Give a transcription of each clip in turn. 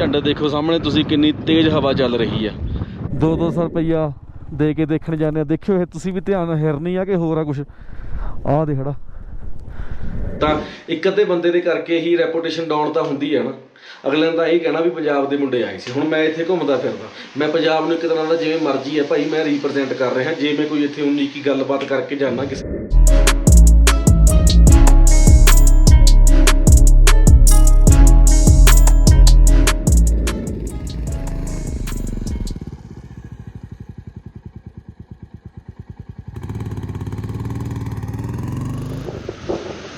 ਝੰਡੇ ਦੇਖੋ ਸਾਹਮਣੇ ਤੁਸੀਂ ਕਿੰਨੀ ਤੇਜ਼ ਹਵਾ ਚੱਲ ਰਹੀ ਆ। 2-200 ਰੁਪਈਆ ਦੇ ਕੇ ਦੇਖਣ ਜਾਂਦੇ ਆ। ਦੇਖਿਓ ਇਹ ਤੁਸੀਂ ਵੀ ਧਿਆਨ ਹਿਰਨੀ ਆ ਕਿ ਹੋਰ ਆ ਕੁਝ ਆਹ ਦੇਖੜਾ ਤਾਂ ਇੱਕ ਅੱਧੇ ਬੰਦੇ ਦੇ ਕਰਕੇ ਹੀ ਰੈਪੂਟੇਸ਼ਨ ਡਾਊਨ ਤਾਂ ਹੁੰਦੀ ਹੈ ਨਾ। ਅਗਲੇ ਨੇ ਤਾਂ ਇਹ ਕਹਿਣਾ ਵੀ ਪੰਜਾਬ ਦੇ ਮੁੰਡੇ ਆਏ ਸੀ। ਹੁਣ ਮੈਂ ਇੱਥੇ ਘੁੰਮਦਾ ਫਿਰਦਾ। ਮੈਂ ਪੰਜਾਬ ਨੂੰ ਇੱਕ ਤਰ੍ਹਾਂ ਦਾ ਜਿਵੇਂ ਮਰਜ਼ੀ ਹੈ ਭਾਈ ਮੈਂ ਰਿਪਰੈਜ਼ੈਂਟ ਕਰ ਰਿਹਾ। ਜੇ ਮੈਂ ਕੋਈ ਇੱਥੇ ਉਨੀ ਕੀ ਗੱਲਬਾਤ ਕਰਕੇ ਜਾਣਾ ਕਿਸੇ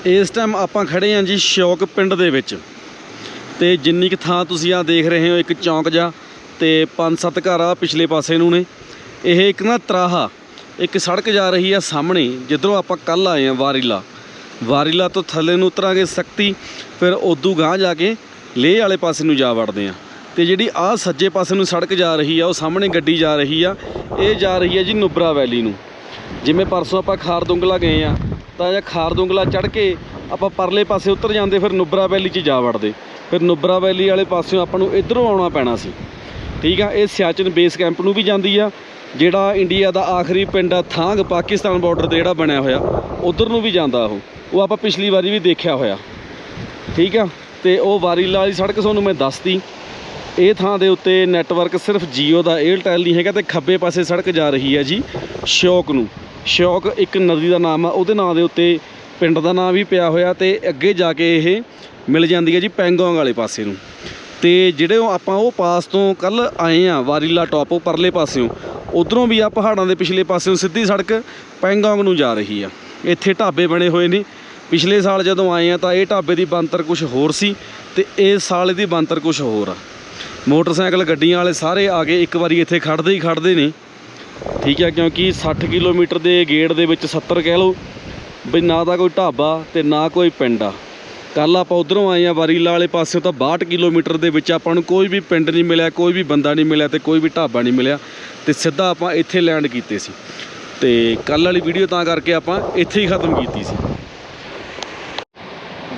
ਇਸ ਟਾਈਮ ਆਪਾਂ ਖੜੇ ਆਂ ਜੀ ਸ਼ੌਕ ਪਿੰਡ ਦੇ ਵਿੱਚ। ਤੇ ਜਿੰਨੀ ਕੁ ਥਾਂ ਤੁਸੀਂ ਆ ਦੇਖ ਰਹੇ ਹੋ, ਇੱਕ ਚੌਂਕ ਜਾ ਤੇ ਪੰਜ ਸੱਤ ਘਰ ਆ ਪਿਛਲੇ ਪਾਸੇ ਨੂੰ ਨੇ। ਇਹ ਇੱਕ ਨਾ ਤਰਾਹਾ, ਇੱਕ ਸੜਕ ਜਾ ਰਹੀ ਆ ਸਾਹਮਣੇ, ਜਿੱਧਰੋਂ ਆਪਾਂ ਕੱਲ ਆਏ ਆ ਵਾਰੀਲਾ। ਵਾਰੀਲਾ ਤੋਂ ਥੱਲੇ ਨੂੰ ਉਤਰਾਂਗੇ ਸਕਤੀ ਫਿਰ ਉਦੋਂ ਗਾਂਹ ਜਾ ਕੇ ਲੇਹ ਵਾਲੇ ਪਾਸੇ ਨੂੰ ਜਾ ਵੜਦੇ ਆ ਤੇ ਜਿਹੜੀ ਆ ਸੱਜੇ ਪਾਸੇ ਨੂੰ ਸੜਕ ਜਾ ਰਹੀ ਆ, ਉਹ ਸਾਹਮਣੇ ਗੱਡੀ ਜਾ ਰਹੀ ਆ। ਇਹ ਜਾ ਰਹੀ ਆ ਜੀ ਨੁਬਰਾ ਵੈਲੀ ਨੂੰ। ਜਿਵੇਂ ਪਰਸੋਂ ਆਪਾਂ ਖਾਰਦੁੰਗਲਾ ਗਏ ਆ ਤਾਂ ਜੇ ਖਾਰਦੁੰਗਲਾ ਚੜ ਕੇ ਆਪਾਂ ਪਰਲੇ ਪਾਸੇ ਉਤਰ ਜਾਂਦੇ, ਫਿਰ ਨੁਬਰਾ ਵੈਲੀ 'ਚ ਜਾ ਵੜਦੇ। ਫਿਰ ਨੁਬਰਾ ਵੈਲੀ ਵਾਲੇ ਪਾਸਿਓਂ ਆਪਾਂ ਨੂੰ ਇਧਰੋਂ ਆਉਣਾ ਪੈਣਾ ਸੀ। ਠੀਕ ਆ, ਇਹ ਸਿਆਚਨ ਬੇਸ ਕੈਂਪ ਨੂੰ ਵੀ ਜਾਂਦੀ ਆ, ਜਿਹੜਾ ਇੰਡੀਆ ਦਾ ਆਖਰੀ ਪਿੰਡ ਆ, ਥਾਂਗ ਪਾਕਿਸਤਾਨ ਬਾਰਡਰ ਤੇ ਜਿਹੜਾ ਬਣਿਆ ਹੋਇਆ, ਉਧਰ ਨੂੰ ਵੀ ਜਾਂਦਾ ਉਹ। ਉਹ ਆਪਾਂ ਪਿਛਲੀ ਵਾਰੀ ਵੀ ਦੇਖਿਆ ਹੋਇਆ। ਠੀਕ ਆ, ਤੇ ਉਹ ਵਾਰੀਲਾ ਵਾਲੀ ਸੜਕ ਤੁਹਾਨੂੰ ਮੈਂ ਦੱਸਤੀ। ਇਹ ਥਾਂ ਦੇ ਉੱਤੇ ਨੈਟਵਰਕ ਸਿਰਫ ਜੀਓ ਦਾ Airtel ਨਹੀਂ ਹੈਗਾ, ਤੇ ਖੱਬੇ ਪਾਸੇ ਸੜਕ ਜਾ ਰਹੀ ਹੈ ਜੀ ਸ਼ੌਕ ਨੂੰ। ਸ਼ੌਕ ਇੱਕ ਨਦੀ ਦਾ ਨਾਮ ਆ, ਉਹਦੇ ਨਾਂ ਦੇ ਉੱਤੇ ਪਿੰਡ ਦਾ ਨਾਂ ਵੀ ਪਿਆ ਹੋਇਆ ਤੇ ਅੱਗੇ ਜਾ ਕੇ ਇਹ ਮਿਲ ਜਾਂਦੀ ਹੈ ਜੀ ਪੈਂਗੋਂਗ ਵਾਲੇ ਪਾਸੇ ਨੂੰ। ਤੇ ਜਿਹੜੇ ਆਪਾਂ ਉਹ ਪਾਸ ਤੋਂ ਕੱਲ ਆਏ ਆ ਵਾਰੀਲਾ ਟਾਪ ਪਰਲੇ ਪਾਸਿਓਂ, ਉਧਰੋਂ ਵੀ ਆ ਪਹਾੜਾਂ ਦੇ ਪਿਛਲੇ ਪਾਸਿਓਂ ਸਿੱਧੀ ਸੜਕ ਪੈਂਗੋਂਗ ਨੂੰ ਜਾ ਰਹੀ ਆ। ਇੱਥੇ ਢਾਬੇ ਬਣੇ ਹੋਏ ਨੇ। ਪਿਛਲੇ ਸਾਲ ਜਦੋਂ ਆਏ ਆ ਤਾਂ ਇਹ ਢਾਬੇ ਦੀ ਬੰਤਰ ਕੁਝ ਹੋਰ ਸੀ ਤੇ ਇਸ ਸਾਲ ਇਹਦੀ ਬੰਤਰ ਕੁਝ ਹੋਰ ਆ। ਮੋਟਰਸਾਈਕਲ ਗੱਡੀਆਂ ਵਾਲੇ ਸਾਰੇ ਆ ਕੇ ਇੱਕ ਵਾਰੀ ਇੱਥੇ ਖੜਦੇ ਹੀ ਖੜਦੇ ਨੇ। ਠੀਕ ਹੈ, ਕਿਉਂਕਿ 60 ਕਿਲੋਮੀਟਰ ਦੇ ਗੇੜ ਦੇ ਵਿੱਚ 70 ਕਹਿ ਲਓ ਵੀ ਨਾ ਤਾਂ ਕੋਈ ਢਾਬਾ ਤੇ ਨਾ ਕੋਈ ਪਿੰਡ ਆ। ਕੱਲ ਆਪਾਂ ਉਧਰੋਂ ਆਏ ਆ ਵਾਰੀਲਾ ਵਾਲੇ ਪਾਸਿਓਂ ਤਾਂ 62 ਕਿਲੋਮੀਟਰ ਦੇ ਵਿੱਚ ਆਪਾਂ ਨੂੰ ਕੋਈ ਵੀ ਪਿੰਡ ਨਹੀਂ ਮਿਲਿਆ, ਕੋਈ ਵੀ ਬੰਦਾ ਨਹੀਂ ਮਿਲਿਆ ਤੇ ਕੋਈ ਵੀ ਢਾਬਾ ਨਹੀਂ ਮਿਲਿਆ ਤੇ ਸਿੱਧਾ ਆਪਾਂ ਇੱਥੇ ਲੈਂਡ ਕੀਤੇ ਸੀ। ਤੇ ਕੱਲ ਵਾਲੀ ਵੀਡੀਓ ਤਾਂ ਕਰਕੇ ਆਪਾਂ ਇੱਥੇ ਹੀ ਖਤਮ ਕੀਤੀ ਸੀ।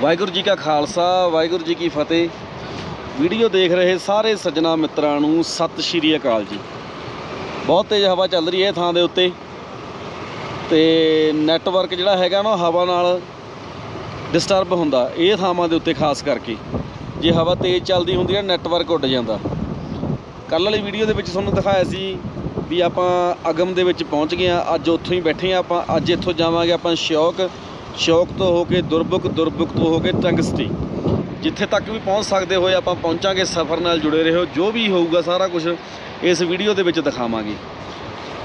ਵਾਹਿਗੁਰੂ ਜੀ ਕਾ ਖਾਲਸਾ, ਵਾਹਿਗੁਰੂ ਜੀ ਕੀ ਫਤਿਹ। ਵੀਡੀਓ ਦੇਖ ਰਹੇ ਸਾਰੇ ਸੱਜਣਾ ਮਿੱਤਰਾਂ ਨੂੰ ਸਤਿ ਸ਼੍ਰੀ ਅਕਾਲ ਜੀ। ਬਹੁਤ ਤੇਜ਼ ਹਵਾ ਚੱਲ ਰਹੀ ਹੈ ਇਹ ਥਾਂ ਦੇ ਉੱਤੇ। ਤੇ ਨੈਟਵਰਕ ਜਿਹੜਾ ਹੈਗਾ ਨਾ ਹਵਾ ਨਾਲ ਡਿਸਟਰਬ ਹੁੰਦਾ, ਇਹ ਥਾਵਾਂ ਦੇ ਉੱਤੇ ਖਾਸ ਕਰਕੇ। ਜੇ ਹਵਾ ਤੇਜ਼ ਚੱਲਦੀ ਹੁੰਦੀ ਹੈ ਨੈਟਵਰਕ ਉੱਡ ਜਾਂਦਾ। ਕੱਲ ਵਾਲੀ ਵੀਡੀਓ ਦੇ ਵਿੱਚ ਤੁਹਾਨੂੰ ਦਿਖਾਇਆ ਸੀ ਵੀ ਆਪਾਂ ਅਗਮ ਦੇ ਵਿੱਚ ਪਹੁੰਚ ਗਏ ਆ ਅੱਜ ਉੱਥੋਂ ਹੀ ਬੈਠੇ ਆ ਆਪਾਂ, ਅੱਜ ਇੱਥੋਂ ਜਾਵਾਂਗੇ ਆਪਾਂ ਸ਼ੌਕ ਸ਼ੌਕ ਤੋਂ ਹੋ ਕੇ ਦੁਰਬੁਕ ਦੁਰਬੁਕ ਤੋਂ ਹੋ ਕੇ ਟੰਗਸਟੀ। ਜਿੱਥੇ ਤੱਕ ਵੀ ਪਹੁੰਚ ਸਕਦੇ ਹੋਏ ਆਪਾਂ ਪਹੁੰਚਾਂਗੇ, ਸਫ਼ਰ ਨਾਲ ਜੁੜੇ ਰਹੋ, ਜੋ ਵੀ ਹੋਊਗਾ ਸਾਰਾ ਕੁਝ ਇਸ ਵੀਡੀਓ ਦੇ ਵਿੱਚ ਦਿਖਾਵਾਂਗੇ।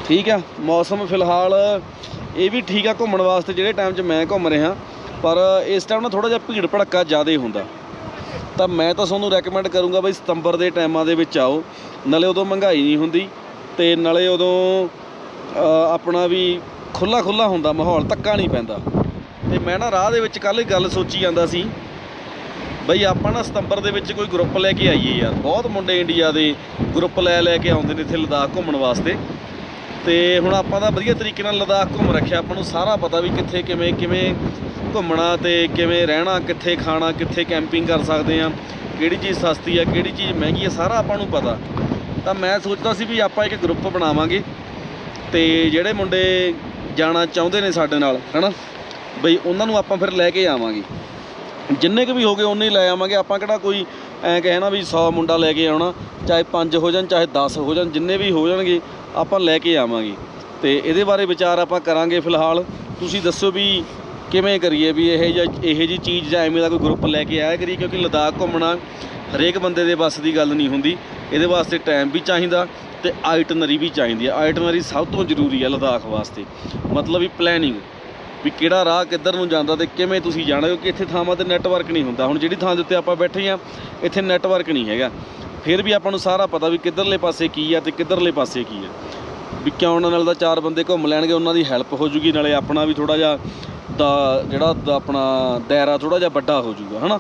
ਠੀਕ ਆ, ਮੌਸਮ ਫਿਲਹਾਲ ਇਹ ਵੀ ਠੀਕ ਆ ਘੁੰਮਣ ਵਾਸਤੇ ਜਿਹੜੇ ਟਾਈਮ 'ਚ ਮੈਂ ਘੁੰਮ ਰਿਹਾ, ਪਰ ਇਸ ਟਾਈਮ ਨਾ ਥੋੜਾ ਜਿਹਾ ਭੀੜ ਭੜੱਕਾ ਜ਼ਿਆਦਾ ਹੁੰਦਾ। ਤਾਂ ਮੈਂ ਤਾਂ ਤੁਹਾਨੂੰ ਰეკਮੈਂਡ ਕਰੂੰਗਾ ਬਈ ਸਤੰਬਰ ਦੇ ਟਾਈਮਾਂ ਦੇ ਵਿੱਚ ਆਓ, ਨਾਲੇ ਉਦੋਂ ਮਹਿੰਗਾਈ ਨਹੀਂ ਹੁੰਦੀ, ਤੇ ਨਾਲੇ ਉਦੋਂ ਆਪਣਾ ਵੀ ਖੁੱਲਾ ਖੁੱਲਾ ਹੁੰਦਾ ਮਾਹੌਲ ਧੱਕਾ ਨਹੀਂ ਪੈਂਦਾ। ਤੇ ਮੈਂ ਨਾ ਰਾਹ ਦੇ ਵਿੱਚ ਕੱਲ ਗੱਲ ਸੋਚੀ ਜਾਂਦਾ ਸੀ ਬਈ ਆਪਾਂ ਨਾ ਸਤੰਬਰ ਦੇ ਵਿੱਚ ਕੋਈ ਗਰੁੱਪ ਲੈ ਕੇ ਆਈਏ ਯਾਰ। ਬਹੁਤ ਮੁੰਡੇ ਇੰਡੀਆ ਦੇ ਗਰੁੱਪ ਲੈ ਲੈ ਕੇ ਆਉਂਦੇ ਨੇ ਇੱਥੇ ਲਦਾਖ ਘੁੰਮਣ ਵਾਸਤੇ। ਤੇ ਹੁਣ ਆਪਾਂ ਦਾ ਵਧੀਆ ਤਰੀਕੇ ਨਾਲ ਲਦਾਖ ਘੁੰਮ ਰੱਖਿਆ। ਆਪਾਂ ਨੂੰ ਸਾਰਾ ਪਤਾ ਵੀ ਕਿੱਥੇ ਕਿਵੇਂ ਕਿਵੇਂ ਘੁੰਮਣਾ ਤੇ ਕਿਵੇਂ ਰਹਿਣਾ, ਕਿੱਥੇ ਖਾਣਾ, ਕਿੱਥੇ ਕੈਂਪਿੰਗ ਕਰ ਸਕਦੇ ਆ ਕਿਹੜੀ ਚੀਜ਼ ਸਸਤੀ ਆ, ਕਿਹੜੀ ਚੀਜ਼ ਮਹਿੰਗੀ ਆ, ਸਾਰਾ ਆਪਾਂ ਨੂੰ ਪਤਾ। ਤਾਂ ਮੈਂ ਸੋਚਦਾ ਸੀ ਵੀ ਆਪਾਂ ਇੱਕ ਗਰੁੱਪ ਬਣਾਵਾਂਗੇ। ਤੇ ਜਿਹੜੇ ਮੁੰਡੇ ਜਾਣਾ ਚਾਹੁੰਦੇ ਨੇ ਸਾਡੇ ਨਾਲ, ਹਨਾ? ਬਈ ਉਹਨਾਂ ਨੂੰ ਆਪਾਂ ਫਿਰ ਲੈ ਕੇ ਆਵਾਂਗੇ। ਜਿੰਨੇ ਕੁ ਵੀ ਹੋਗੇ ਉਨੇ ਹੀ ਲੈ ਆਵਾਂਗੇ। ਆਪਾਂ ਕਿਹੜਾ ਕੋਈ ਐ ਨਾ ਵੀ 100 ਮੁੰਡਾ ਲੈ ਕੇ ਆਉਣਾ, ਚਾਹੇ 5 ਹੋ ਜਾਣ, ਚਾਹੇ 10 ਹੋ ਜਾਣ, ਜਿੰਨੇ ਵੀ ਹੋ ਜਾਣਗੇ, ਆਪਾਂ ਲੈ ਕੇ ਆਵਾਂਗੇ। ਤੇ ਇਹਦੇ ਬਾਰੇ ਵਿਚਾਰ ਆਪਾਂ ਕਰਾਂਗੇ ਫਿਲਹਾਲ। ਤੁਸੀਂ ਦੱਸੋ ਵੀ ਕਿਵੇਂ ਕਰੀਏ ਵੀ ਇਹ ਜਿਹਾ, ਇਹ ਜੀ ਚੀਜ਼ ਜਾਂ ਐਵੇਂ ਦਾ ਕੋਈ ਗਰੁੱਪ ਲੈ ਕੇ ਆਇਆ ਕਰੀਏ, ਕਿਉਂਕਿ ਲਦਾਖ ਘੁੰਮਣਾ ਹਰੇਕ ਬੰਦੇ ਦੇ ਵੱਸ ਦੀ ਗੱਲ ਨਹੀਂ ਹੁੰਦੀ। ਇਹਦੇ ਵਾਸਤੇ ਟਾਈਮ ਵੀ ਚਾਹੀਦਾ ਤੇ ਆਈਟਨਰੀ ਵੀ ਚਾਹੀਦੀ ਹੈ। ਆਈਟਨਰੀ ਸਭ ਤੋਂ ਜ਼ਰੂਰੀ ਹੈ ਲਦਾਖ ਵਾਸਤੇ। ਮਤਲਬ ਵੀ ਪਲੈਨਿੰਗ ਵੀ ਕਿਹੜਾ ਰਾਹ ਕਿੱਧਰ ਨੂੰ ਜਾਂਦਾ ਤੇ ਕਿਵੇਂ ਤੁਸੀਂ ਜਾਣਾ, ਕਿਉਂਕਿ ਇੱਥੇ ਥਾਵਾਂ ਤੇ ਨੈਟਵਰਕ ਨਹੀਂ ਹੁੰਦਾ। ਹੁਣ ਜਿਹੜੀ ਥਾਂ ਦੇ ਉੱਤੇ ਆਪਾਂ ਬੈਠੇ ਆ ਇੱਥੇ ਨੈਟਵਰਕ ਨਹੀਂ ਹੈਗਾ। ਫਿਰ ਵੀ ਆਪਾਂ ਨੂੰ ਸਾਰਾ ਪਤਾ ਵੀ ਕਿੱਧਰਲੇ ਪਾਸੇ ਕੀ ਆ ਤੇ ਕਿੱਧਰਲੇ ਪਾਸੇ ਕੀ ਆ। ਵੀ ਕਿਉਂ ਉਹਨਾਂ ਨਾਲ ਤਾਂ ਚਾਰ ਬੰਦੇ ਘੁੰਮ ਲੈਣਗੇ, ਉਹਨਾਂ ਦੀ ਹੈਲਪ ਹੋ ਜੂਗੀ, ਨਾਲੇ ਆਪਣਾ ਵੀ ਥੋੜਾ ਜਿਹਾ ਦਾ ਜਿਹੜਾ ਆਪਣਾ ਦਾਇਰਾ ਥੋੜਾ ਜਿਹਾ ਵੱਡਾ ਹੋ ਜੂਗਾ, ਹਨਾ?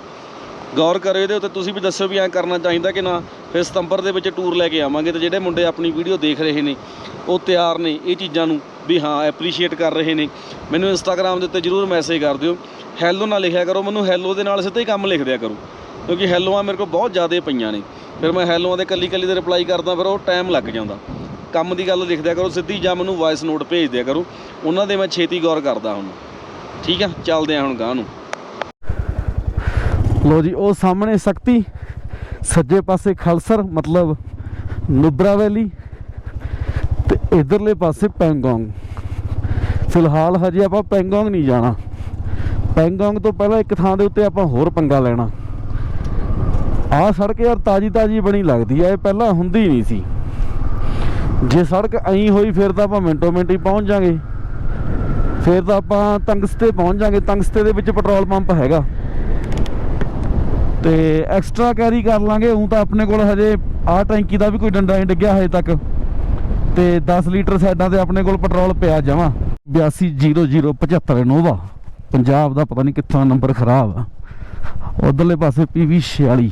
ਗੌਰ ਕਰਿਓ ਇਹਦੇ ਉੱਤੇ ਤੁਸੀਂ ਵੀ ਦੱਸਿਓ ਵੀ ਐਂ ਕਰਨਾ ਚਾਹੀਦਾ ਕਿ ਨਾ, ਫਿਰ ਸਤੰਬਰ ਦੇ ਵਿੱਚ ਟੂਰ ਲੈ ਕੇ ਆਵਾਂਗੇ ਤੇ ਜਿਹੜੇ ਮੁੰਡੇ ਆਪਣੀ ਵੀਡੀਓ ਦੇਖ ਰਹੇ ਨੇ, ਉਹ ਤਿਆਰ ਨੇ ਇਹ ਚੀਜ਼ਾਂ ਨੂੰ ਵੀ ਹਾਂ ਐਪਰੀਸ਼ੀਏਟ ਕਰ ਰਹੇ ਨੇ। ਮੈਨੂੰ ਇੰਸਟਾਗ੍ਰam ਦੇ ਉੱਤੇ ਜਰੂਰ ਮੈਸੇਜ ਕਰ ਦਿਓ। ਹੈਲੋ ਨਾਲ ਲਿਖਿਆ ਕਰੋ, ਮੈਨੂੰ ਹੈਲੋ ਦੇ ਨਾਲ ਸਿੱਧਾ ਹੀ ਕੰਮ ਲਿਖ ਦਿਆ ਕਰੋ, ਕਿਉਂਕਿ ਹੈਲੋਆਂ ਮੇਰੇ ਕੋਲ ਬਹੁਤ ਜ਼ਿਆਦਾ ਪਈਆਂ ਨੇ। ਫਿਰ ਮੈਂ ਹੈਲੋਆਂ ਦੇ ਕੱਲੀ ਕੱਲੀ ਦੇ ਰਿਪਲਾਈ ਕਰਦਾ, ਫਿਰ ਉਹ ਟਾਈਮ ਲੱਗ ਜਾਂਦਾ। ਕੰਮ ਦੀ ਗੱਲ ਲਿਖ ਦਿਆ ਕਰੋ, ਸਿੱਧੀ ਜਾਂ ਮੈਨੂੰ ਵਾਇਸ ਨੋਟ ਭੇਜ ਦਿਆ ਕਰੋ। ਉਹਨਾਂ ਦੇ ਮੈਂ ਛੇਤੀ ਗੌਰ ਕਰਦਾ ਹੁਣ। ਠੀਕ ਆ, ਚੱਲਦੇ ਆ ਹੁਣ ਗਾਂ ਨੂੰ। ਲੋ ਜੀ, ਉਹ ਸਾਹਮਣੇ ਸ਼ਕਤੀ, ਸੱਜੇ ਪਾਸੇ ਖਲਸਰ, ਮਤਲਬ ਨੁਬਰਾ ਵੈਲੀ ਤੇ ਇਧਰਲੇ ਪਾਸੇ ਪੈਂਗੋਂਗ। ਫਿਲਹਾਲ ਹਜੇ ਆਪਾਂ ਪੈਂਗੋਂਗ ਨਹੀਂ ਜਾਣਾ। ਪੈਂਗੋਂਗ ਤੋਂ ਪਹਿਲਾਂ ਇੱਕ ਥਾਂ ਦੇ ਉੱਤੇ ਆਪਾਂ ਹੋਰ ਪੰਗਾ ਲੈਣਾ। ਆਹ ਸੜਕ ਯਾਰ ਤਾਜੀ ਤਾਜੀ ਬਣੀ ਲੱਗਦੀ ਐ ਇਹ ਪਹਿਲਾਂ ਹੁੰਦੀ ਨਹੀਂ ਸੀ। ਜੇ ਸੜਕ ਐਂ ਹੋਈ, ਫਿਰ ਤਾਂ ਆਪਾਂ ਮਿੰਟੋ ਮਿੰਟ ਹੀ ਪਹੁੰਚ ਜਾਾਂਗੇ। ਫਿਰ ਤਾਂ ਆਪਾਂ ਤੰਗਸਤੇ ਪਹੁੰਚ ਜਾਾਂਗੇ। ਤੰਗਸਤੇ ਦੇ ਵਿੱਚ ਪੈਟਰੋਲ ਪੰਪ ਹੈਗਾ। ਤੇ ਐਕਸਟਰਾ ਕੈਰੀ ਕਰ ਲਾਂਗੇ। ਉਹ ਤਾਂ ਆਪਣੇ ਕੋਲ ਹਜੇ ਆਹ ਟੈਂਕੀ ਦਾ ਵੀ ਕੋਈ ਡੰਡਾ ਨਹੀਂ ਡਿੱਗਿਆ ਹਜੇ ਤੱਕ। ਤੇ 10 ਲੀਟਰ ਸਾਈਡਾਂ ਤੇ ਆਪਣੇ ਕੋਲ ਪੈਟਰੋਲ ਪਿਆ ਜਮਾ। 820075 ਨੋਵਾ ਪੰਜਾਬ ਦਾ ਪਤਾ ਨਹੀਂ ਕਿੱਥੋਂ ਨੰਬਰ ਖਰਾਬ ਆ। ਉਧਰਲੇ ਪਾਸੇ ਪੀਵੀ 46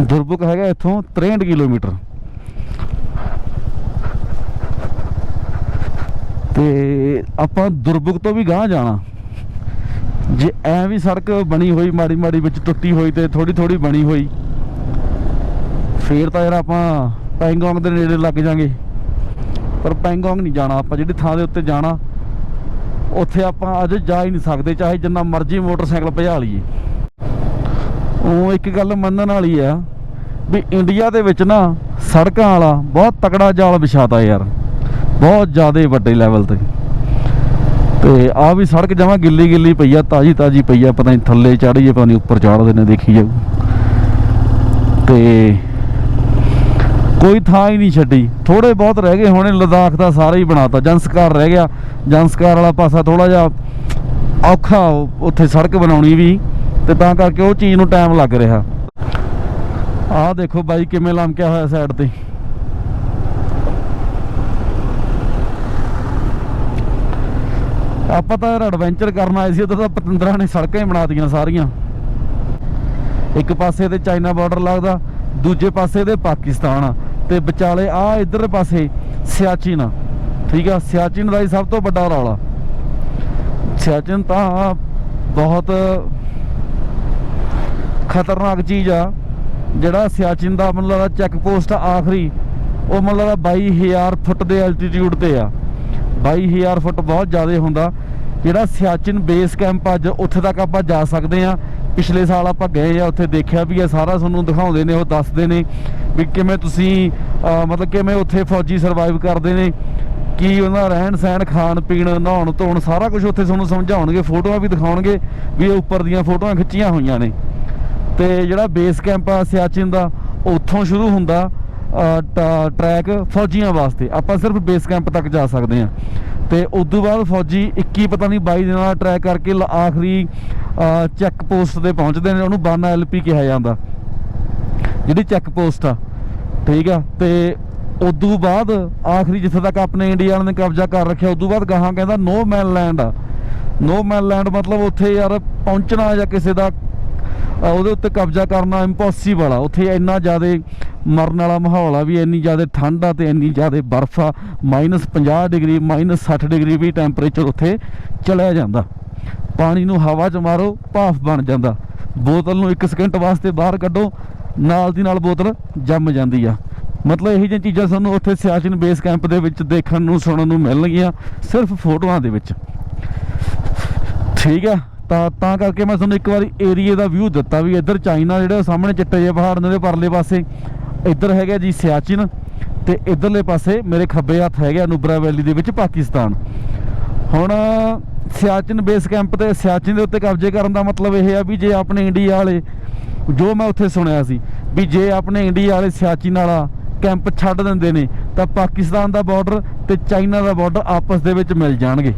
ਦੁਰਬੁਕ ਹੈਗਾ ਇੱਥੋਂ 63 ਕਿਲੋਮੀਟਰ। ਤੇ ਆਪਾਂ ਦੁਰਬੁਕ ਤੋਂ ਵੀ ਗਾਂਹ ਜਾਣਾ। ਜੇ ਐ ਵੀ ਸੜਕ ਬਣੀ ਹੋਈ, ਮਾੜੀ ਮਾੜੀ ਵਿੱਚ ਟੁੱਟੀ ਹੋਈ ਤੇ ਥੋੜੀ ਥੋੜੀ ਬਣੀ ਹੋਈ, ਫੇਰ ਤਾਂ ਯਾਰ ਆਪਾਂ ਪੈਂਗੋਂਗ ਦੇ ਨੇੜੇ ਲੱਗ ਜਾਾਂਗੇ। ਪਰ ਪੈਂਗੋਂਗ ਨਹੀਂ ਜਾਣਾ ਆਪਾਂ, ਜਿਹੜੀ ਥਾਂ ਦੇ ਉੱਤੇ ਜਾਣਾ, ਉੱਥੇ ਆਪਾਂ ਅੱਜ ਜਾ ਹੀ ਨਹੀਂ ਸਕਦੇ, ਚਾਹੇ ਜਿੰਨਾ ਮਰਜ਼ੀ ਮੋਟਰਸਾਈਕਲ ਭਜਾ ਲਈਏ। ਉਹ ਇੱਕ ਗੱਲ ਮੰਨਣ ਵਾਲੀ ਆ, ਵੀ ਇੰਡੀਆ ਦੇ ਵਿੱਚ ਨਾ ਸੜਕਾਂ ਵਾਲਾ ਬਹੁਤ ਤਕੜਾ ਜਾਲ ਵਿਛਾਤਾ ਯਾਰ, ਬਹੁਤ ਜ਼ਿਆਦਾ ਵੱਡੇ ਲੈਵਲ ਤੇ। ਤੇ ਆ ਵੀ ਸੜਕ ਜਮਾ ਗਿੱਲੀ ਗਿੱਲੀ ਪਈ ਆ, ਤਾਜੀ ਤਾਜੀ ਪਈ ਆ, ਪਤਾ ਨਹੀਂ ਥੱਲੇ ਚੜ੍ਹੀ ਪਤਾ ਨਹੀਂ ਉੱਪਰ ਚੜ੍ਹਦੇ ਨੇ ਦੇਖੀ ਜਾਊ। ਤੇ ਕੋਈ ਥਾਂ ਹੀ ਨਹੀਂ ਛੱਡੀ। ਥੋੜੇ ਬਹੁਤ ਰਹਿ ਗਏ, ਹੋਣੇ ਲਦਾਖ ਦਾ ਸਾਰਾ ਹੀ ਬਣਾਤਾ। ਜੰਸਕਾਰ ਰਹਿ ਗਿਆ। ਜੰਸਕਾਰ ਵਾਲਾ ਪਾਸਾ ਥੋੜਾ ਜਿਹਾ ਔਖਾ ਉਹ- ਉੱਥੇ ਸੜਕ ਬਣਾਉਣੀ ਵੀ, ਤੇ ਤਾਂ ਕਰਕੇ ਉਹ ਚੀਜ਼ ਨੂੰ ਟਾਈਮ ਲੱਗ ਰਿਹਾ। ਆਹ ਦੇਖੋ ਬਾਈ, ਕਿਵੇਂ ਲਮਕਿਆ ਹੋਇਆ ਸਾਈਡ ਤੇ। ਆਪਾਂ ਤਾਂ ਐਡਵੈਂਚਰ ਕਰਨ ਆਏ ਸੀ, ਉਧਰ ਤਾਂ ਪਤੰਦਰਾਂ ਨੇ ਸੜਕਾਂ ਹੀ ਬਣਾਤੀਆਂ ਸਾਰੀਆਂ। ਇੱਕ ਪਾਸੇ ਤੇ ਚਾਈਨਾ ਬਾਰਡਰ ਲੱਗਦਾ, ਦੂਜੇ ਪਾਸੇ ਤੇ ਪਾਕਿਸਤਾਨ। ਆ ਤੇ ਵਿਚਾਲੇ ਆ ਇਧਰ ਪਾਸੇ ਸਿਆਚਿਨ। ਠੀਕ ਆ, ਸਿਆਚਿਨ ਦਾ ਹੀ ਸਭ ਤੋਂ ਵੱਡਾ ਰੌਲਾ। ਸਿਆਚਿਨ ਤਾਂ ਬਹੁਤ ਖਤਰਨਾਕ ਚੀਜ਼ ਆ। ਜਿਹੜਾ ਸਿਆਚਿਨ ਦਾ ਮਤਲਬ ਦਾ ਚੈੱਕ ਪੋਸਟ ਆਖਰੀ, ਉਹ ਮਤਲਬ ਦਾ 22000 ਫੁੱਟ ਦੇ ਐਲਟੀਟਿਊਡ ਤੇ ਆ। 22000 ਫੁੱਟ ਬਹੁਤ ਜ਼ਿਆਦਾ ਹੁੰਦਾ। ਜਿਹੜਾ ਸਿਆਚਿਨ ਬੇਸ ਕੈਂਪ ਅੱਜ ਉੱਥੇ ਤੱਕ ਆਪਾਂ ਜਾ ਸਕਦੇ ਆ ਪਿਛਲੇ ਸਾਲ ਆਪਾਂ ਗਏ ਆ, ਉੱਥੇ ਦੇਖਿਆ ਵੀ ਆ ਸਾਰਾ ਤੁਹਾਨੂੰ ਦਿਖਾਉਂਦੇ ਨੇ, ਉਹ ਦੱਸਦੇ ਨੇ ਵੀ ਕਿਵੇਂ ਤੁਸੀਂ ਮਤਲਬ ਕਿਵੇਂ ਉੱਥੇ ਫੌਜੀ ਸਰਵਾਈਵ ਕਰਦੇ ਨੇ, ਕੀ ਉਹਨਾਂ ਰਹਿਣ ਸਹਿਣ, ਖਾਣ ਪੀਣ, ਨਹਾਉਣ ਧੋਣ ਸਾਰਾ ਕੁਝ ਉੱਥੇ ਤੁਹਾਨੂੰ ਸਮਝਾਉਣਗੇ, ਫੋਟੋਆਂ ਵੀ ਦਿਖਾਉਣਗੇ ਵੀ ਇਹ ਉੱਪਰ ਦੀਆਂ ਫੋਟੋਆਂ ਖਿੱਚੀਆਂ ਹੋਈਆਂ ਨੇ। ਤੇ ਜਿਹੜਾ ਬੇਸ ਕੈਂਪ ਆ ਸਿਆਚਿਨ ਦਾ ਉੱਥੋਂ ਸ਼ੁਰੂ ਹੁੰਦਾ ਟ- ਟਰੈਕ ਫੌਜੀਆਂ ਵਾਸਤੇ। ਆਪਾਂ ਸਿਰਫ ਬੇਸ ਕੈਂਪ ਤੱਕ ਜਾ ਸਕਦੇ ਆ ਤੇ ਉਸ ਤੋਂ ਬਾਅਦ ਫੌਜੀ 21 ਪਤਾ ਨਹੀਂ 22 ਦਿਨਾਂ ਦਾ ਟਰੈਕ ਕਰਕੇ ਲ- ਆਖਰੀ ਚੈੱਕ ਪੋਸਟ ਤੇ ਪਹੁੰਚਦੇ ਨੇ, ਉਹਨੂੰ ਬਾਨਾ ਐਲਪੀ ਕਿਹਾ ਜਾਂਦਾ। ਜਿਹੜੀ ਚੈੱਕ ਪੋਸਟ ਆ, ਠੀਕ ਆ? ਤੇ ਉਦੋਂ ਬਾਅਦ ਆਖਰੀ ਜਿੱਥੇ ਤੱਕ ਆਪਣੇ ਇੰਡੀਆ ਵਾਲਿਆਂ ਨੇ ਕਬਜ਼ਾ ਕਰ ਰੱਖਿਆ, ਉਦੋਂ ਬਾਅਦ ਗਾਹਾਂ ਕਹਿੰਦਾ ਨੋ ਮੈਨ ਲੈਂਡ ਆ। ਨੋ ਮੈਨ ਲੈਂਡ ਮਤਲਬ ਉੱਥੇ ਯਾਰ ਪਹੁੰਚਣਾ ਜਾਂ ਕਿਸੇ ਦਾ ਉਹਦੇ ਉੱਤੇ ਕਬਜ਼ਾ ਕਰਨਾ ਇੰਪੋਸੀਬਲ ਆ। ਉੱਥੇ ਇੰਨਾ ਜ਼ਿਆਦਾ ਮਰਨ ਵਾਲਾ ਮਾਹੌਲ ਆ ਵੀ ਇੰਨੀ ਜ਼ਿਆਦਾ ਠੰਡ ਆ ਤੇ ਇੰਨੀ ਜ਼ਿਆਦਾ ਬਰਫ਼ ਆ। -50 ਡਿਗਰੀ -60 ਡਿਗਰੀ ਵੀ ਟੈਂਪਰੇਚਰ ਉੱਥੇ ਚਲਿਆ ਜਾਂਦਾ। ਪਾਣੀ ਨੂੰ ਹਵਾ 'ਚ ਮਾਰੋ, ਭਾਫ ਬਣ ਜਾਂਦਾ। ਬੋਤਲ ਨੂੰ 1 ਸਕਿੰਟ ਵਾਸਤੇ ਬਾਹਰ ਕੱਢੋ, ਨਾਲ ਦੀ ਨਾਲ ਬੋਤਲ ਜੰਮ ਜਾਂਦੀ ਆ। ਮਤਲਬ ਇਹੀ ਜਿਹੀਆਂ ਚੀਜ਼ਾਂ ਸਾਨੂੰ ਉੱਥੇ ਸਿਆਚਿਨ ਬੇਸ ਕੈਂਪ ਦੇ ਵਿੱਚ ਦੇਖਣ ਨੂੰ, ਸੁਣਨ ਨੂੰ ਮਿਲਣਗੀਆਂ, ਸਿਰਫ ਫੋਟੋਆਂ ਦੇ ਵਿੱਚ। ਠੀਕ ਆ, ਤਾਂ ਤਾਂ ਕਰਕੇ ਮੈਂ ਤੁਹਾਨੂੰ ਇੱਕ ਵਾਰੀ ਏਰੀਏ ਦਾ ਵਿਊ ਦਿੱਤਾ ਵੀ ਇੱਧਰ ਚਾਈਨਾ ਜਿਹੜਾ ਉਹ ਸਾਹਮਣੇ ਚਿੱਟੇ ਜਿਹੇ ਪਹਾੜ ਨੇ ਉਹਦੇ ਪਰਲੇ ਪਾਸੇ। ਇੱਧਰ ਹੈਗਾ ਜੀ ਸਿਆਚਿਨ ਤੇ ਇੱਧਰਲੇ ਪਾਸੇ ਮੇਰੇ ਖੱਬੇ ਹੱਥ ਹੈਗਾ ਨੁਬਰਾ ਵੈਲੀ ਦੇ ਵਿੱਚ ਪਾਕਿਸਤਾਨ। ਹੁਣ ਸਿਆਚਿਨ ਬੇਸ ਕੈਂਪ ਤੇ ਸਿਆਚਿਨ ਦੇ ਉੱਤੇ ਕਬਜ਼ੇ ਕਰਨ ਦਾ ਮਤਲਬ ਇਹ ਆ ਵੀ ਜੇ ਆਪਣੇ ਇੰਡੀਆ ਵਾਲੇ, ਜੋ ਮੈਂ ਉੱਥੇ ਸੁਣਿਆ ਸੀ, ਵੀ ਜੇ ਆਪਣੇ ਇੰਡੀਆ ਵਾਲੇ ਸਿਆਚਿਨ ਵਾਲਾ ਕੈਂਪ ਛੱਡ ਦਿੰਦੇ ਨੇ, ਤਾਂ ਪਾਕਿਸਤਾਨ ਦਾ ਬਾਰਡਰ ਤੇ ਚਾਈਨਾ ਦਾ ਬਾਰਡਰ ਆਪਸ ਦੇ ਵਿੱਚ ਮਿਲ ਜਾਣਗੇ।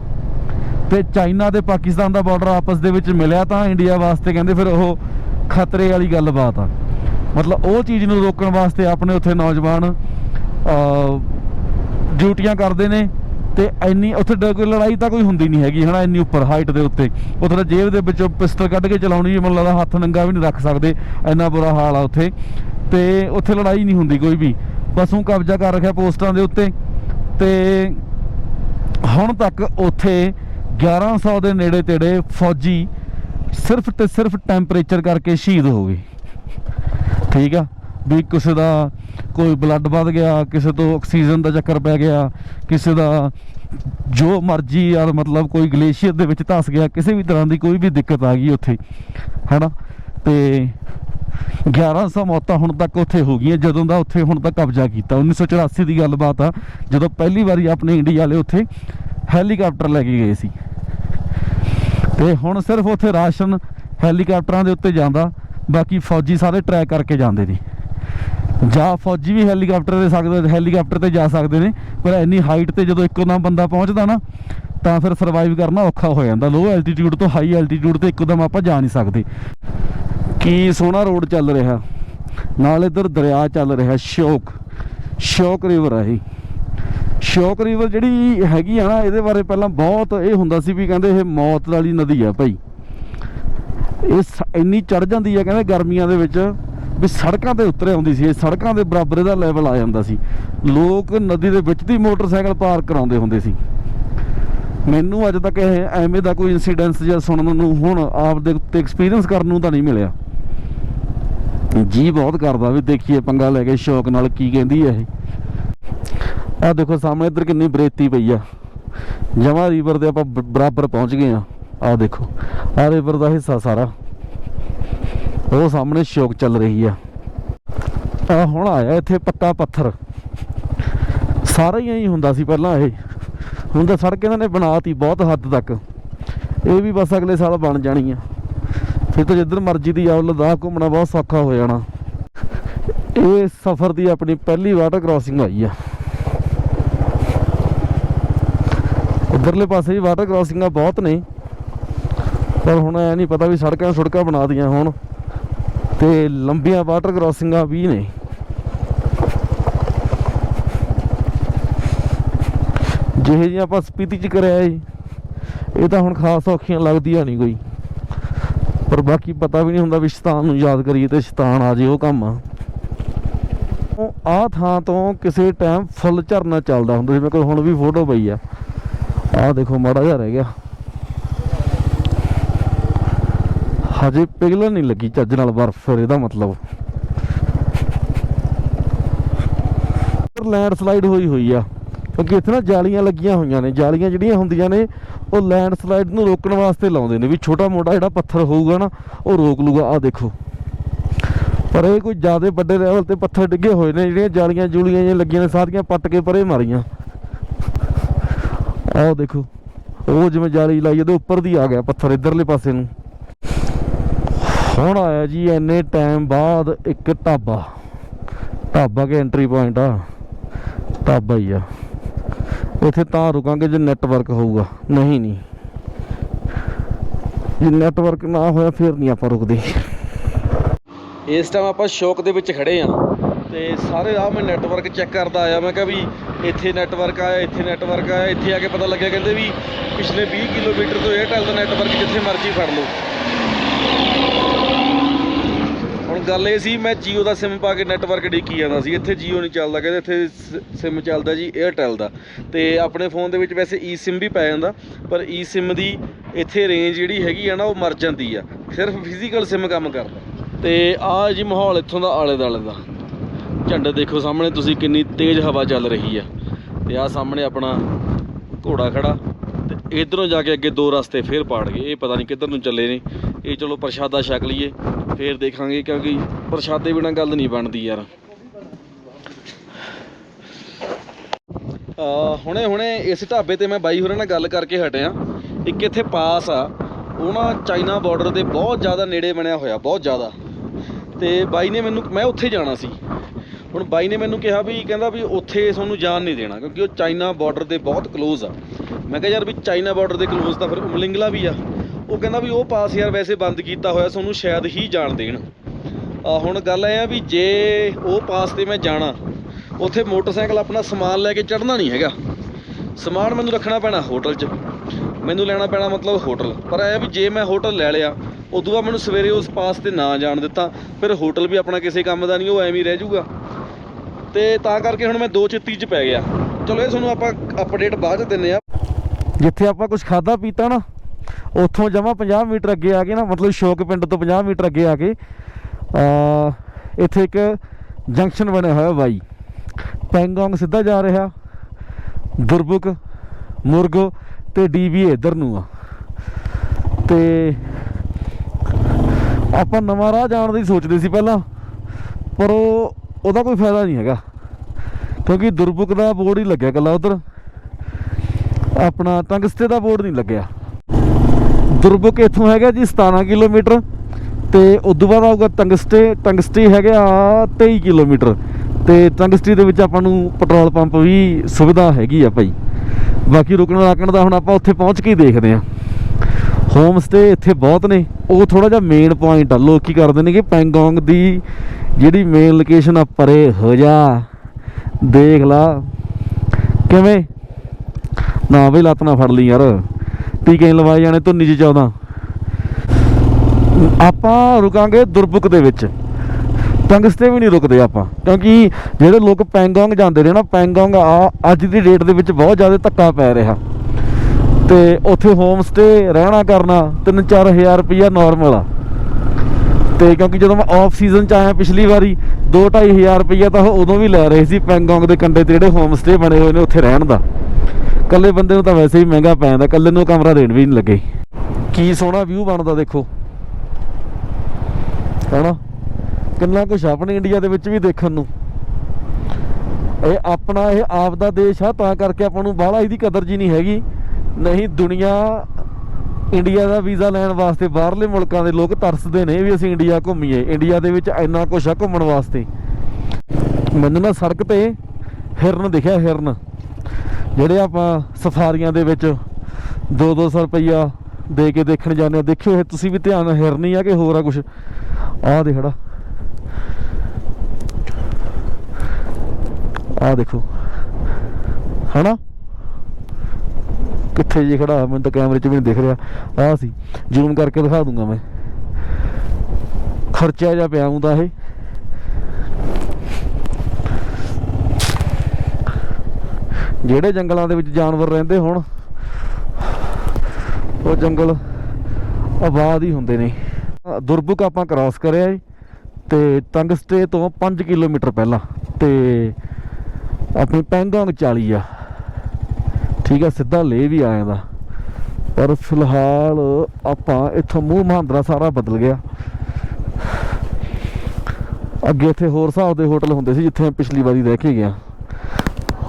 ਤੇ ਚਾਈਨਾ ਤੇ ਪਾਕਿਸਤਾਨ ਦਾ ਬਾਰਡਰ ਆਪਸ ਦੇ ਵਿੱਚ ਮਿਲਿਆ ਤਾਂ ਇੰਡੀਆ ਵਾਸਤੇ ਕਹਿੰਦੇ ਫਿਰ ਉਹ ਖਤਰੇ ਵਾਲੀ ਗੱਲਬਾਤ ਆ। ਮਤਲਬ ਉਹ ਚੀਜ਼ ਨੂੰ ਰੋਕਣ ਵਾਸਤੇ ਆਪਣੇ ਉੱਥੇ ਨੌਜਵਾਨ ਡਿਊਟੀਆਂ ਕਰਦੇ ਨੇ ਤੇ ਇੰਨੀ ਉੱਥੇ ਡ- ਲੜਾਈ ਤਾਂ ਕੋਈ ਹੁੰਦੀ ਨਹੀਂ ਹੈਗੀ, ਹਨਾ, ਇੰਨੀ ਉੱਪਰ ਹਾਈਟ ਦੇ ਉੱਤੇ। ਉੱਥੇ ਤਾਂ ਜੇਬ ਦੇ ਵਿੱਚੋਂ ਪਿਸਟਲ ਕੱਢ ਕੇ ਚਲਾਉਣੀ ਵੀ, ਮੈਨੂੰ ਲੱਗਦਾ ਹੱਥ ਨੰਗਾ ਵੀ ਨਹੀਂ ਰੱਖ ਸਕਦੇ, ਇੰਨਾ ਬੁਰਾ ਹਾਲ ਆ ਉੱਥੇ। ਤੇ ਉੱਥੇ ਲੜਾਈ ਨਹੀਂ ਹੁੰਦੀ ਕੋਈ ਵੀ। ਬਸ ਉਹ ਕਬਜ਼ਾ ਕਰ ਰੱਖਿਆ ਪੋਸਟਾਂ ਦੇ ਉੱਤੇ। ਤੇ ਹੁਣ ਤੱਕ ਉੱਥੇ 1100 ਦੇ ਨੇੜੇ ਤੇੜੇ ਫੌਜੀ ਸਿਰਫ ਤੇ ਸਿਰਫ ਟੈਂਪਰੇਚਰ ਕਰਕੇ ਸ਼ਹੀਦ ਹੋ ਗਏ। ਠੀਕ ਆ? ਵੀ ਕਿਸੇ ਦਾ ਕੋਈ ਬਲੱਡ ਵੱਧ ਗਿਆ, ਕਿਸੇ ਤੋਂ ਆਕਸੀਜਨ ਦਾ ਚੱਕਰ ਪੈ ਗਿਆ, ਕਿਸੇ ਦਾ ਜੋ ਮਰਜ਼ੀ ਯਾਰ ਮਤਲਬ ਕੋਈ ਗਲੇਸ਼ੀਅਰ ਦੇ ਵਿੱਚ ਧਸ ਗਿਆ, ਕਿਸੇ ਵੀ ਤਰ੍ਹਾਂ ਦੀ ਕੋਈ ਵੀ ਦਿੱਕਤ ਆ ਗਈ ਉੱਥੇ, ਹੈਨਾ? ਤੇ 1100 ਮੌਤਾਂ ਹੁਣ ਤੱਕ ਉੱਥੇ ਹੋ ਗਈਆਂ, ਜਦੋਂ ਦਾ ਉੱਥੇ ਹੁਣ ਤੱਕ ਕਬਜ਼ਾ ਕੀਤਾ। 1984 ਦੀ ਗੱਲਬਾਤ ਆ, ਜਦੋਂ ਪਹਿਲੀ ਵਾਰੀ ਆਪਣੇ ਇੰਡੀਆ ਵਾਲੇ ਉੱਥੇ ਹੈਲੀਕਾਪਟਰ ਲੈ ਕੇ ਗਏ ਸੀ। ਤੇ ਹੁਣ ਸਿਰਫ ਉੱਥੇ ਰਾਸ਼ਨ ਹੈਲੀਕਾਪਟਰਾਂ ਦੇ ਉੱਤੇ ਜਾਂਦਾ ਬਾਕੀ ਫੌਜੀ ਸਾਰੇ ਟਰੈਕ ਕਰਕੇ ਜਾਂਦੇ ਨੇ। ਜਾਂ ਫੌਜੀ ਵੀ ਹੈਲੀਕਾਪਟਰ 'ਤੇ ਸਕਦੇ ਹੈਲੀਕਾਪਟਰ ਤੇ ਜਾ ਸਕਦੇ ਨੇ, ਪਰ ਇੰਨੀ ਹਾਈਟ ਤੇ ਜਦੋਂ ਇੱਕੋ ਦਮ ਬੰਦਾ ਪਹੁੰਚਦਾ ਨਾ, ਤਾਂ ਫਿਰ ਸਰਵਾਈਵ ਕਰਨਾ ਔਖਾ ਹੋ ਜਾਂਦਾ। ਲੋ ਐਲਟੀਟਿਊਡ ਤੋਂ ਹਾਈ ਐਲਟੀਟਿਊਡ ਤੇ ਇੱਕੋ ਦਮ ਆਪਾਂ ਜਾ ਨਹੀਂ ਸਕਦੇ। ਕੀ ਸੋਹਣਾ ਰੋਡ ਚੱਲ ਰਿਹਾ। ਨਾਲ ਇਧਰ ਦਰਿਆ ਚੱਲ ਰਿਹਾ, ਸ਼ੋਕ ਸ਼ੋਕ ਰਿਵਰ ਹੈ ਇਹ। ਸ਼ੋਕ ਰਿਵਰ ਜਿਹੜੀ ਹੈਗੀ ਆ ਨਾ, ਇਹਦੇ ਬਾਰੇ ਪਹਿਲਾਂ ਬਹੁਤ ਇਹ ਹੁੰਦਾ ਸੀ ਵੀ ਕਹਿੰਦੇ ਇਹ ਮੌਤ ਵਾਲੀ ਨਦੀ ਆ ਭਾਈ। ਇਹ ਸ- ਇੰਨੀ ਚੜ ਜਾਂਦੀ ਹੈ ਕਹਿੰਦੇ ਗਰਮੀਆਂ ਦੇ ਵਿੱਚ ਵੀ ਸੜਕਾਂ ਤੇ ਉਤਰੇ ਆਉਂਦੀ ਸੀ, ਇਹ ਸੜਕਾਂ ਦੇ ਬਰਾਬਰ ਦਾ ਲੈਵਲ ਆ ਜਾਂਦਾ ਸੀ। ਲੋਕ ਨਦੀ ਦੇ ਵਿੱਚ ਦੀ ਮੋਟਰਸਾਈਕਲ ਪਾਰ ਕਰਾਉਂਦੇ ਹੁੰਦੇ ਸੀ। ਮੈਨੂੰ ਅੱਜ ਤੱਕ ਇਹ ਐਵੇਂ ਦਾ ਕੋਈ ਇਨਸੀਡੈਂਸ ਜਾਂ ਸੁਣਨ ਨੂੰ ਹੁਣ ਆਪ ਦੇ ਉੱਤੇ ਐਕਸਪੀਰੀਅੰਸ ਕਰਨ ਨੂੰ ਤਾਂ ਨਹੀਂ ਮਿਲਿਆ। ਜੀ ਬਹੁਤ ਕਰਦਾ ਵੀ ਦੇਖੀਏ ਪੰਗਾ ਲੈ ਕੇ ਸ਼ੌਕ ਨਾਲ ਕੀ ਕਹਿੰਦੀ ਹੈ ਇਹ। ਆ ਦੇਖੋ ਸਾਹਮਣੇ ਇੱਧਰ ਕਿੰਨੀ ਬਰੇਤੀ ਪਈ ਆ। ਜਮਾ ਰੀਵਰ ਦੇ ਆਪਾਂ ਬਰਾਬਰ ਪਹੁੰਚ ਗਏ ਆ। ਆ ਦੇਖੋ ਆ ਰਿਵਰ ਦਾ ਹਿੱਸਾ ਸਾਰਾ। ਉਹ ਸਾਹਮਣੇ ਸ਼ੌਕ ਚੱਲ ਰਹੀ ਆ। ਆ ਹੁਣ ਆਇਆ ਇੱਥੇ ਪੱਕਾ ਪੱਥਰ। ਸਾਰਾ ਹੀ ਐਂ ਹੁੰਦਾ ਸੀ ਪਹਿਲਾਂ ਇਹ। ਹੁਣ ਤਾਂ ਸੜਕ ਇਹਨਾਂ ਨੇ ਬਣਾਤੀ ਬਹੁਤ ਹੱਦ ਤੱਕ। ਇਹ ਵੀ ਬਸ ਅਗਲੇ ਸਾਲ ਬਣ ਜਾਣੀ ਆ। ਫਿਰ ਤਾਂ ਜਿੱਧਰ ਮਰਜ਼ੀ ਦੀ ਆਓ, ਲਦਾਖ ਘੁੰਮਣਾ ਬਹੁਤ ਸੌਖਾ ਹੋ ਜਾਣਾ। ਇਹ ਸਫ਼ਰ ਦੀ ਆਪਣੀ ਪਹਿਲੀ ਵਾਟਰ ਕ੍ਰਾਸਿੰਗ ਆਈ ਆ। ਉਧਰਲੇ ਪਾਸੇ ਵੀ ਵਾਟਰ ਕ੍ਰਾਸਿੰਗਾਂ ਬਹੁਤ ਨੇ। ਪਰ ਹੁਣ ਐ ਨਹੀਂ ਪਤਾ ਵੀ ਸੜਕਾਂ ਸੜਕਾਂ ਬਣਾ ਦੀਆਂ ਹੁਣ ਤੇ ਲੰਬੀਆਂ ਵਾਟਰ ਕ੍ਰਾਸਿੰਗਾਂ ਵੀ ਨੇ। ਜਿਹੇ ਜਿਹੀਆਂ ਆਪਾਂ ਸਪੀਤੀ ਚ ਕਰਿਆ ਏ, ਇਹ ਤਾਂ ਹੁਣ ਖਾਸ ਔਖੀਆਂ ਲੱਗਦੀਆਂ ਨਹੀਂ ਕੋਈ। ਪਰ ਬਾਕੀ ਪਤਾ ਵੀ ਨਹੀਂ ਹੁੰਦਾ ਵੀ ਸ਼ੈਤਾਨ ਨੂੰ ਯਾਦ ਕਰੀਏ ਤੇ ਸ਼ੈਤਾਨ ਆ ਜੇ ਉਹ ਕੰਮ ਆ। ਆ ਥਾਂ ਤੋਂ ਕਿਸੇ ਟਾਈਮ ਫੁੱਲ ਝਰਨਾ ਚੱਲਦਾ ਹੁੰਦਾ ਸੀ ਮੇਰੇ ਕੋਲ ਹੁਣ ਵੀ ਫੋਟੋ ਪਈ ਆ। ਆਹ ਦੇਖੋ, ਮਾੜਾ ਜਿਹਾ ਰਹਿ ਗਿਆ। ਹਜੇ ਪਿਘਲਣ ਨਹੀਂ ਲੱਗੀ ਚੱਜ ਨਾਲ ਬਰਫ਼ ਇਹਦਾ ਮਤਲਬ। ਲੈਂਡ ਸਲਾਈਡ ਹੋਈ ਹੋਈ ਆ, ਕਿਉਂਕਿ ਇੱਥੇ ਨਾ ਜਾਲੀਆਂ ਲੱਗੀਆਂ ਹੋਈਆਂ ਨੇ, ਜਾਲੀਆਂ ਜਿਹੜੀਆਂ ਹੁੰਦੀਆਂ ਨੇ, ਉਹ ਲੈਂਡ ਸਲਾਈਡ ਨੂੰ ਰੋਕਣ ਵਾਸਤੇ ਲਾਉਂਦੇ ਨੇ, ਵੀ ਛੋਟਾ ਮੋਟਾ ਜਿਹੜਾ ਪੱਥਰ ਹੋਊਗਾ ਨਾ, ਉਹ ਰੋਕ ਲੂਗਾ। ਆ ਦੇਖੋ। ਪਰ ਇਹ ਕੋਈ ਜ਼ਿਆਦਾ ਵੱਡੇ ਲੈਵਲ ਤੇ ਪੱਥਰ ਡਿੱਗੇ ਹੋਏ ਨੇ, ਜਿਹੜੀਆਂ ਜਾਲੀਆਂ ਜੂਲੀਆਂ ਜਿਹੀਆਂ ਲੱਗੀਆਂ ਨੇ, ਸਾਰੀਆਂ ਪੱਟ ਕੇ ਪਰੇ ਮਾਰੀਆਂ। ਆਹ ਦੇਖੋ, ਉਹ ਜਿਵੇਂ ਜਾਲੀ ਲਾਈ ਉਹਦੇ ਉੱਪਰ ਦੀ ਆ ਗਿਆ ਪੱਥਰ, ਇਧਰਲੇ ਪਾਸੇ ਨੂੰ। ਹੁਣ ਆਇਆ ਜੀ ਇੰਨੇ ਟਾਈਮ ਬਾਅਦ ਇੱਕ ਢਾਬਾ। ਢਾਬਾ ਕੇ ਐਂਟਰੀ ਪੁਆਇੰਟ ਆ। ਢਾਬਾ ਹੀ ਆ। ਇੱਥੇ ਤਾਂ ਰੁਕਾਂਗੇ ਜੇ ਨੈਟਵਰਕ ਹੋਊਗਾ। ਨਹੀਂ ਨਹੀਂ ਜੇ ਨੈਟਵਰਕ ਨਾ ਹੋਇਆ ਫਿਰ ਨਹੀਂ ਆਪਾਂ ਰੁਕਦੇ। ਇਸ ਟਾਈਮ ਆਪਾਂ ਸ਼ੌਕ ਦੇ ਵਿੱਚ ਖੜੇ ਆ। ਤੇ ਸਾਰੇ ਆ ਮੈਂ ਨੈਟਵਰਕ ਚੈੱਕ ਕਰਦਾ ਆਇਆ। ਮੈਂ ਕਿਹਾ ਵੀ ਇੱਥੇ ਨੈਟਵਰਕ ਆਇਆ, ਇੱਥੇ ਨੈਟਵਰਕ ਆਇਆ। ਇੱਥੇ ਆ ਕੇ ਪਤਾ ਲੱਗਿਆ ਕਹਿੰਦੇ ਵੀ ਪਿਛਲੇ 20 ਕਿਲੋਮੀਟਰ ਤੋਂ ਏਅਰਟੈਲ ਦਾ ਨੈਟਵਰਕ ਜਿੱਥੇ ਮਰਜ਼ੀ ਫੜ ਲਓ ਹੁਣ ਗੱਲ ਇਹ ਸੀ, ਮੈਂ Jio ਦਾ SIM ਪਾ ਕੇ ਨੈਟਵਰਕ ਡਿੱਕੀ ਜਾਂਦਾ ਸੀ। ਇੱਥੇ Jio ਨਹੀਂ ਚੱਲਦਾ, ਕਹਿੰਦੇ ਇੱਥੇ SIM ਚੱਲਦਾ ਜੀ Airtel ਦਾ। ਤੇ ਆਪਣੇ ਫੋਨ ਦੇ ਵਿੱਚ ਵੈਸੇ eSIM ਵੀ ਪੈ ਜਾਂਦਾ, ਪਰ eSIM ਦੀ ਇੱਥੇ ਰੇਂਜ ਜਿਹੜੀ ਹੈਗੀ ਆ ਨਾ, ਉਹ ਮਰ ਜਾਂਦੀ ਆ। ਸਿਰਫ ਫਿਜ਼ੀਕਲ SIM ਕੰਮ ਕਰਦਾ। ਤੇ ਆਹ ਜੀ ਮਾਹੌਲ ਇੱਥੋਂ ਦਾ ਆਲੇ ਦਾਲੇ ਦਾ। ਝੰਡੇ ਦੇਖੋ ਸਾਹਮਣੇ, ਤੁਸੀਂ ਕਿੰਨੀ ਤੇਜ਼ ਹਵਾ ਚੱਲ ਰਹੀ ਆ। ਤੇ ਆਹ ਸਾਹਮਣੇ ਆਪਣਾ ਘੋੜਾ ਖੜਾ। ਇਧਰੋਂ ਜਾ ਕੇ ਅੱਗੇ ਦੋ ਰਸਤੇ ਫੇਰ ਪਾੜ ਗਏ। ਇਹ ਪਤਾ ਨਹੀਂ ਕਿੱਧਰ ਨੂੰ ਚੱਲੇ ਨੇ। ਇਹ ਚਲੋ ਪ੍ਰਸ਼ਾਦਾ ਛਕ ਲਈਏ, ਫੇਰ ਦੇਖਾਂਗੇ ਕਿਉਂਕਿ ਪ੍ਰਸ਼ਾਦੇ ਬਿਨਾਂ ਗੱਲ ਨਹੀਂ ਬਣਦੀ ਯਾਰ। ਹੁਣੇ ਹੁਣੇ ਇਸ ਢਾਬੇ ਤੇ ਮੈਂ ਬਾਈ ਹੋਰਾਂ ਨਾਲ ਗੱਲ ਕਰਕੇ ਹਟਿਆ। ਇੱਕ ਇੱਥੇ ਪਾਸ ਆ। ਉਹ ਨਾ ਚਾਈਨਾ ਬਾਰਡਰ ਦੇ ਬਹੁਤ ਜ਼ਿਆਦਾ ਨੇੜੇ ਬਣਿਆ ਹੋਇਆ, ਬਹੁਤ ਜ਼ਿਆਦਾ। ਤੇ ਬਾਈ ਨੇ ਮੈਨੂੰ, ਮੈਂ ਉੱਥੇ ਜਾਣਾ ਸੀ। ਹੁਣ ਬਾਈ ਨੇ ਮੈਨੂੰ ਕਿਹਾ ਵੀ, ਕਹਿੰਦਾ ਵੀ ਉੱਥੇ ਤੁਹਾਨੂੰ ਜਾਣ ਨਹੀਂ ਦੇਣਾ, ਕਿਉਂਕਿ ਉਹ ਚਾਈਨਾ ਬਾਰਡਰ ਦੇ ਬਹੁਤ ਕਲੋਜ਼ ਆ। ਮੈਂ ਕਿਹਾ ਯਾਰ ਵੀ ਚਾਈਨਾ ਬਾਰਡਰ ਦੇ ਕਲੋਜ਼ ਤਾਂ ਫਿਰ ਉਮਲਿੰਗਲਾ ਵੀ ਆ। ਉਹ ਕਹਿੰਦਾ ਵੀ ਉਹ ਪਾਸ ਯਾਰ ਵੈਸੇ ਬੰਦ ਕੀਤਾ ਹੋਇਆ ਤੁਹਾਨੂੰ ਸ਼ਾਇਦ ਹੀ ਜਾਣ ਦੇਣ। ਆ ਹੁਣ ਗੱਲ ਇਹ ਆ ਵੀ ਜੇ ਉਹ ਪਾਸ ਤੇ ਮੈਂ ਜਾਣਾ, ਉੱਥੇ ਮੋਟਰਸਾਈਕਲ ਆਪਣਾ ਸਮਾਨ ਲੈ ਕੇ ਚੜਨਾ ਨਹੀਂ ਹੈਗਾ। ਸਮਾਨ ਮੈਨੂੰ ਰੱਖਣਾ ਪੈਣਾ ਹੋਟਲ 'ਚ। ਮੈਨੂੰ ਲੈਣਾ ਪੈਣਾ ਮਤਲਬ ਹੋਟਲ। ਪਰ ਐ ਵੀ ਜੇ ਮੈਂ ਹੋਟਲ ਲੈ ਲਿਆ, ਉਦੋਂ ਬਾਅਦ ਮੈਨੂੰ ਸਵੇਰੇ ਉਸ ਪਾਸ ਤੇ ਨਾ ਜਾਣ ਦਿੱਤਾ, ਫਿਰ ਹੋਟਲ ਵੀ ਆਪਣਾ ਕਿਸੇ ਕੰਮ ਦਾ ਨਹੀਂ, ਉਹ ਐਵੇਂ ਹੀ ਰਹਿ ਜਾਊਗਾ। ਤੇ ਤਾਂ ਕਰਕੇ ਹੁਣ ਮੈਂ ਦੋ ਚਿੱਤੀ 'ਚ ਪੈ ਗਿਆ। ਚਲੋ ਇਹ ਤੁਹਾਨੂੰ ਆਪਾਂ ਅਪਡੇਟ ਬਾਅਦ 'ਚ ਦਿੰਨੇ ਆ ਜਿੱਥੇ ਆਪਾਂ ਕੁਝ ਖਾਦਾ ਪੀਤਾ ਨਾ, ਉੱਥੋਂ ਜਮਾ 50 ਮੀਟਰ ਅੱਗੇ ਆ ਕੇ ਨਾ, ਮਤਲਬ ਸ਼ੋਕ ਪਿੰਡ ਤੋਂ 50 ਮੀਟਰ ਅੱਗੇ ਆ ਕੇ ਆ ਇੱਥੇ ਇੱਕ ਜੰਕਸ਼ਨ ਬਣਿਆ ਹੋਇਆ ਬਾਈ। ਪੈਂਗੋਂਗ ਸਿੱਧਾ ਜਾ ਰਿਹਾ, ਦੁਰਬੁਕ, ਮੁਰਗੋ ਤੇ ਡੀਬੀ ਇੱਧਰ ਨੂੰ ਆ। ਤੇ ਆਪਾਂ ਨਵਾਂ ਰਾਹ ਜਾਣ ਦੀ ਸੋਚਦੇ ਸੀ ਪਹਿਲਾਂ, ਪਰ ਉਹ ਉਹਦਾ ਕੋਈ ਫਾਇਦਾ ਨਹੀਂ ਹੈਗਾ। ਕਿਉਂਕਿ ਦੁਰਬੁਕ ਦਾ ਬੋਰਡ ਹੀ ਲੱਗਿਆ ਕੱਲਾ ਉਧਰ। ਆਪਣਾ ਤੰਗਸਤੇ ਦਾ ਬੋਰਡ ਨਹੀਂ ਲੱਗਿਆ। ਦੁਰਬੁਕ ਇੱਥੋਂ ਹੈਗਾ ਜੀ 17 ਕਿਲੋਮੀਟਰ ਤੇ ਉਦੋਂ ਬਾਅਦ ਆਊਗਾ ਤੰਗਸਤੇ। ਤੰਗਸਤੇ ਹੈਗਾ 23 ਕਿਲੋਮੀਟਰ ਤੇ ਤੰਗਸਤੇ ਦੇ ਵਿੱਚ ਆਪਾਂ ਨੂੰ ਪੈਟਰੋਲ ਪੰਪ ਵੀ ਸੁਵਿਧਾ ਹੈਗੀ ਆ ਭਾਈ। ਬਾਕੀ ਰੁਕਣ ਰਾਕਣ ਦਾ ਹੁਣ ਆਪਾਂ ਉੱਥੇ ਪਹੁੰਚ ਕੇ ਹੀ ਦੇਖਦੇ ਆ ਹੋਮ ਸਟੇ ਇੱਥੇ ਬਹੁਤ ਨੇ। ਉਹ ਥੋੜਾ ਜਿਹਾ ਮੇਨ ਪੁਆਇੰਟ ਆ। ਲੋਕ ਕੀ ਕਰਦੇ ਨੇ ਕਿ ਪੈਂਗੋਂਗ ਦੀ ਜਿਹੜੀ ਮੇਨ ਲੋਕੇਸ਼ਨ ਆ ਪਰੇ ਹੋ ਜਾ ਦੇਖ ਲਾ। ਕਿਵੇਂ? ਨਾ ਬਈ ਲੱਤ ਨਾ ਫੜ ਲਈ ਯਾਰ। ਟੀਕੇ ਲਵਾਏ ਜਾਣੇ ਧੁੰਨੀ ਚ 14 ਆਪਾਂ ਰੁਕਾਂਗੇ ਦੁਰਬੁਕ ਦੇ ਵਿੱਚ। ਤੰਗਸਤੇ ਵੀ ਨਹੀਂ ਰੁਕਦੇ ਆਪਾਂ। ਕਿਉਂਕਿ ਜਿਹੜੇ ਲੋਕ ਪੈਂਗੋਂਗ ਜਾਂਦੇ ਨੇ ਨਾ, ਪੈਂਗੋਂਗ ਆ, ਅੱਜ ਦੀ ਡੇਟ ਦੇ ਵਿੱਚ ਬਹੁਤ ਜ਼ਿਆਦਾ ਧੱਕਾ ਪੈ ਰਿਹਾ। ਤੇ ਉੱਥੇ ਹੋਮ ਸਟੇ ਰਹਿਣਾ ਕਰਨਾ 3-4000 ਰੁਪਇਆ ਨਾਰਮਲ ਆ। ਤੇ ਕਿਉਂਕਿ ਜਦੋਂ ਮੈਂ ਆਫ ਸੀਜ਼ਨ ਚ ਆਇਆ ਪਿਛਲੀ ਵਾਰੀ 2-2500 ਰੁਪਈਆ ਤਾਂ ਉਹ ਉਦੋਂ ਵੀ ਲੈ ਰਹੇ ਸੀ, ਪੈਂਗੋਂਗ ਦੇ ਕੰਢੇ ਤੇ ਜਿਹੜੇ ਹੋਮ ਸਟੇ ਬਣੇ ਹੋਏ ਨੇ ਉੱਥੇ ਰਹਿਣ ਦਾ। ਇਕੱਲੇ ਬੰਦੇ ਨੂੰ ਤਾਂ ਵੈਸੇ ਹੀ ਮਹਿੰਗਾ ਪੈ ਜਾਂਦਾ ਇਕੱਲੇ ਨੂੰ ਕਮਰਾ ਦੇਣ ਵੀ ਨਹੀਂ ਲੱਗੇ। ਕੀ ਸੋਹਣਾ ਵਿਊ ਬਣਦਾ ਦੇਖੋ। ਹੈਨਾ? ਕਿੰਨਾ ਕੁਛ ਆਪਣੇ ਇੰਡੀਆ ਦੇ ਵਿੱਚ ਵੀ ਦੇਖਣ ਨੂੰ। ਇਹ ਆਪਣਾ ਇਹ ਆਪ ਦਾ ਦੇਸ਼ ਆ, ਤਾਂ ਕਰਕੇ ਆਪਾਂ ਨੂੰ ਬਾਹਲਾ ਇਹਦੀ ਕਦਰ ਜੀ ਨਹੀਂ ਹੈਗੀ। ਨਹੀਂ ਦੁਨੀਆ ਇੰਡੀਆ ਦਾ ਵੀਜ਼ਾ ਲੈਣ ਵਾਸਤੇ ਬਾਹਰਲੇ ਮੁਲਕਾਂ ਦੇ ਲੋਕ ਤਰਸਦੇ ਨੇ ਵੀ ਅਸੀਂ ਇੰਡੀਆ ਘੁੰਮੀਏ। ਇੰਡੀਆ ਦੇ ਵਿੱਚ ਇੰਨਾ ਕੁਛ ਆ ਘੁੰਮਣ ਵਾਸਤੇ। ਮੈਨੂੰ ਨਾ ਸੜਕ ਤੇ ਹਿਰਨ ਦਿਖਿਆ, ਹਿਰਨ। ਜਿਹੜੇ ਆਪਾਂ ਸਫਾਰੀਆਂ ਦੇ ਵਿੱਚ 2-200 ਰੁਪਈਆ ਦੇ ਕੇ ਦੇਖਣ ਜਾਂਦੇ ਆ, ਦੇਖਿਓ ਇਹ ਤੁਸੀਂ ਵੀ ਧਿਆਨ ਨਾਲ ਹਿਰਨ ਹੀ ਆ ਕਿ ਹੋਰ ਆ ਕੁਛ? ਆਹ ਦੇਖ ਆਹ ਦੇਖੋ। ਹਨਾ? ਕਿੱਥੇ ਜੀ ਖੜਾ, ਮੈਨੂੰ ਤਾਂ ਕੈਮਰੇ 'ਚ ਵੀ ਨਹੀਂ ਦਿਖ ਰਿਹਾ। ਆਹ ਸੀ, ਜ਼ੂਮ ਕਰਕੇ ਦਿਖਾ ਦੂੰਗਾ ਮੈਂ। ਖਰਚਾ ਜਿਹਾ ਪਿਆ ਹੁੰਦਾ ਇਹ। ਜਿਹੜੇ ਜੰਗਲਾਂ ਦੇ ਵਿੱਚ ਜਾਨਵਰ ਰਹਿੰਦੇ ਹੋਣ, ਉਹ ਜੰਗਲ ਆਬਾਦ ਹੀ ਹੁੰਦੇ ਨੇ। ਦੁਰਬੁਕ ਆਪਾਂ ਕ੍ਰਾਸ ਕਰਿਆ ਏ, ਤੇ ਤੰਗਸਤੇ ਤੋਂ 5 ਕਿਲੋਮੀਟਰ ਪਹਿਲਾਂ, ਤੇ ਆਪਣੀ ਪੈਂਗੋਂਗ 40 ਆ। ਠੀਕ ਆ, ਸਿੱਧਾ ਲੇ ਵੀ ਆ ਜਾਂਦਾ ਪਰ ਫਿਲਹਾਲ ਆਪਾਂ ਇੱਥੋਂ ਮੂੰਹ ਮਹਾਂਦਰਾ ਸਾਰਾ ਬਦਲ ਗਿਆ। ਅੱਗੇ ਇੱਥੇ ਹੋਰ ਹਿਸਾਬ ਦੇ ਹੋਟਲ ਹੁੰਦੇ ਸੀ ਜਿੱਥੇ ਮੈਂ ਪਿਛਲੀ ਵਾਰੀ ਰਹਿ ਕੇ ਗਿਆ।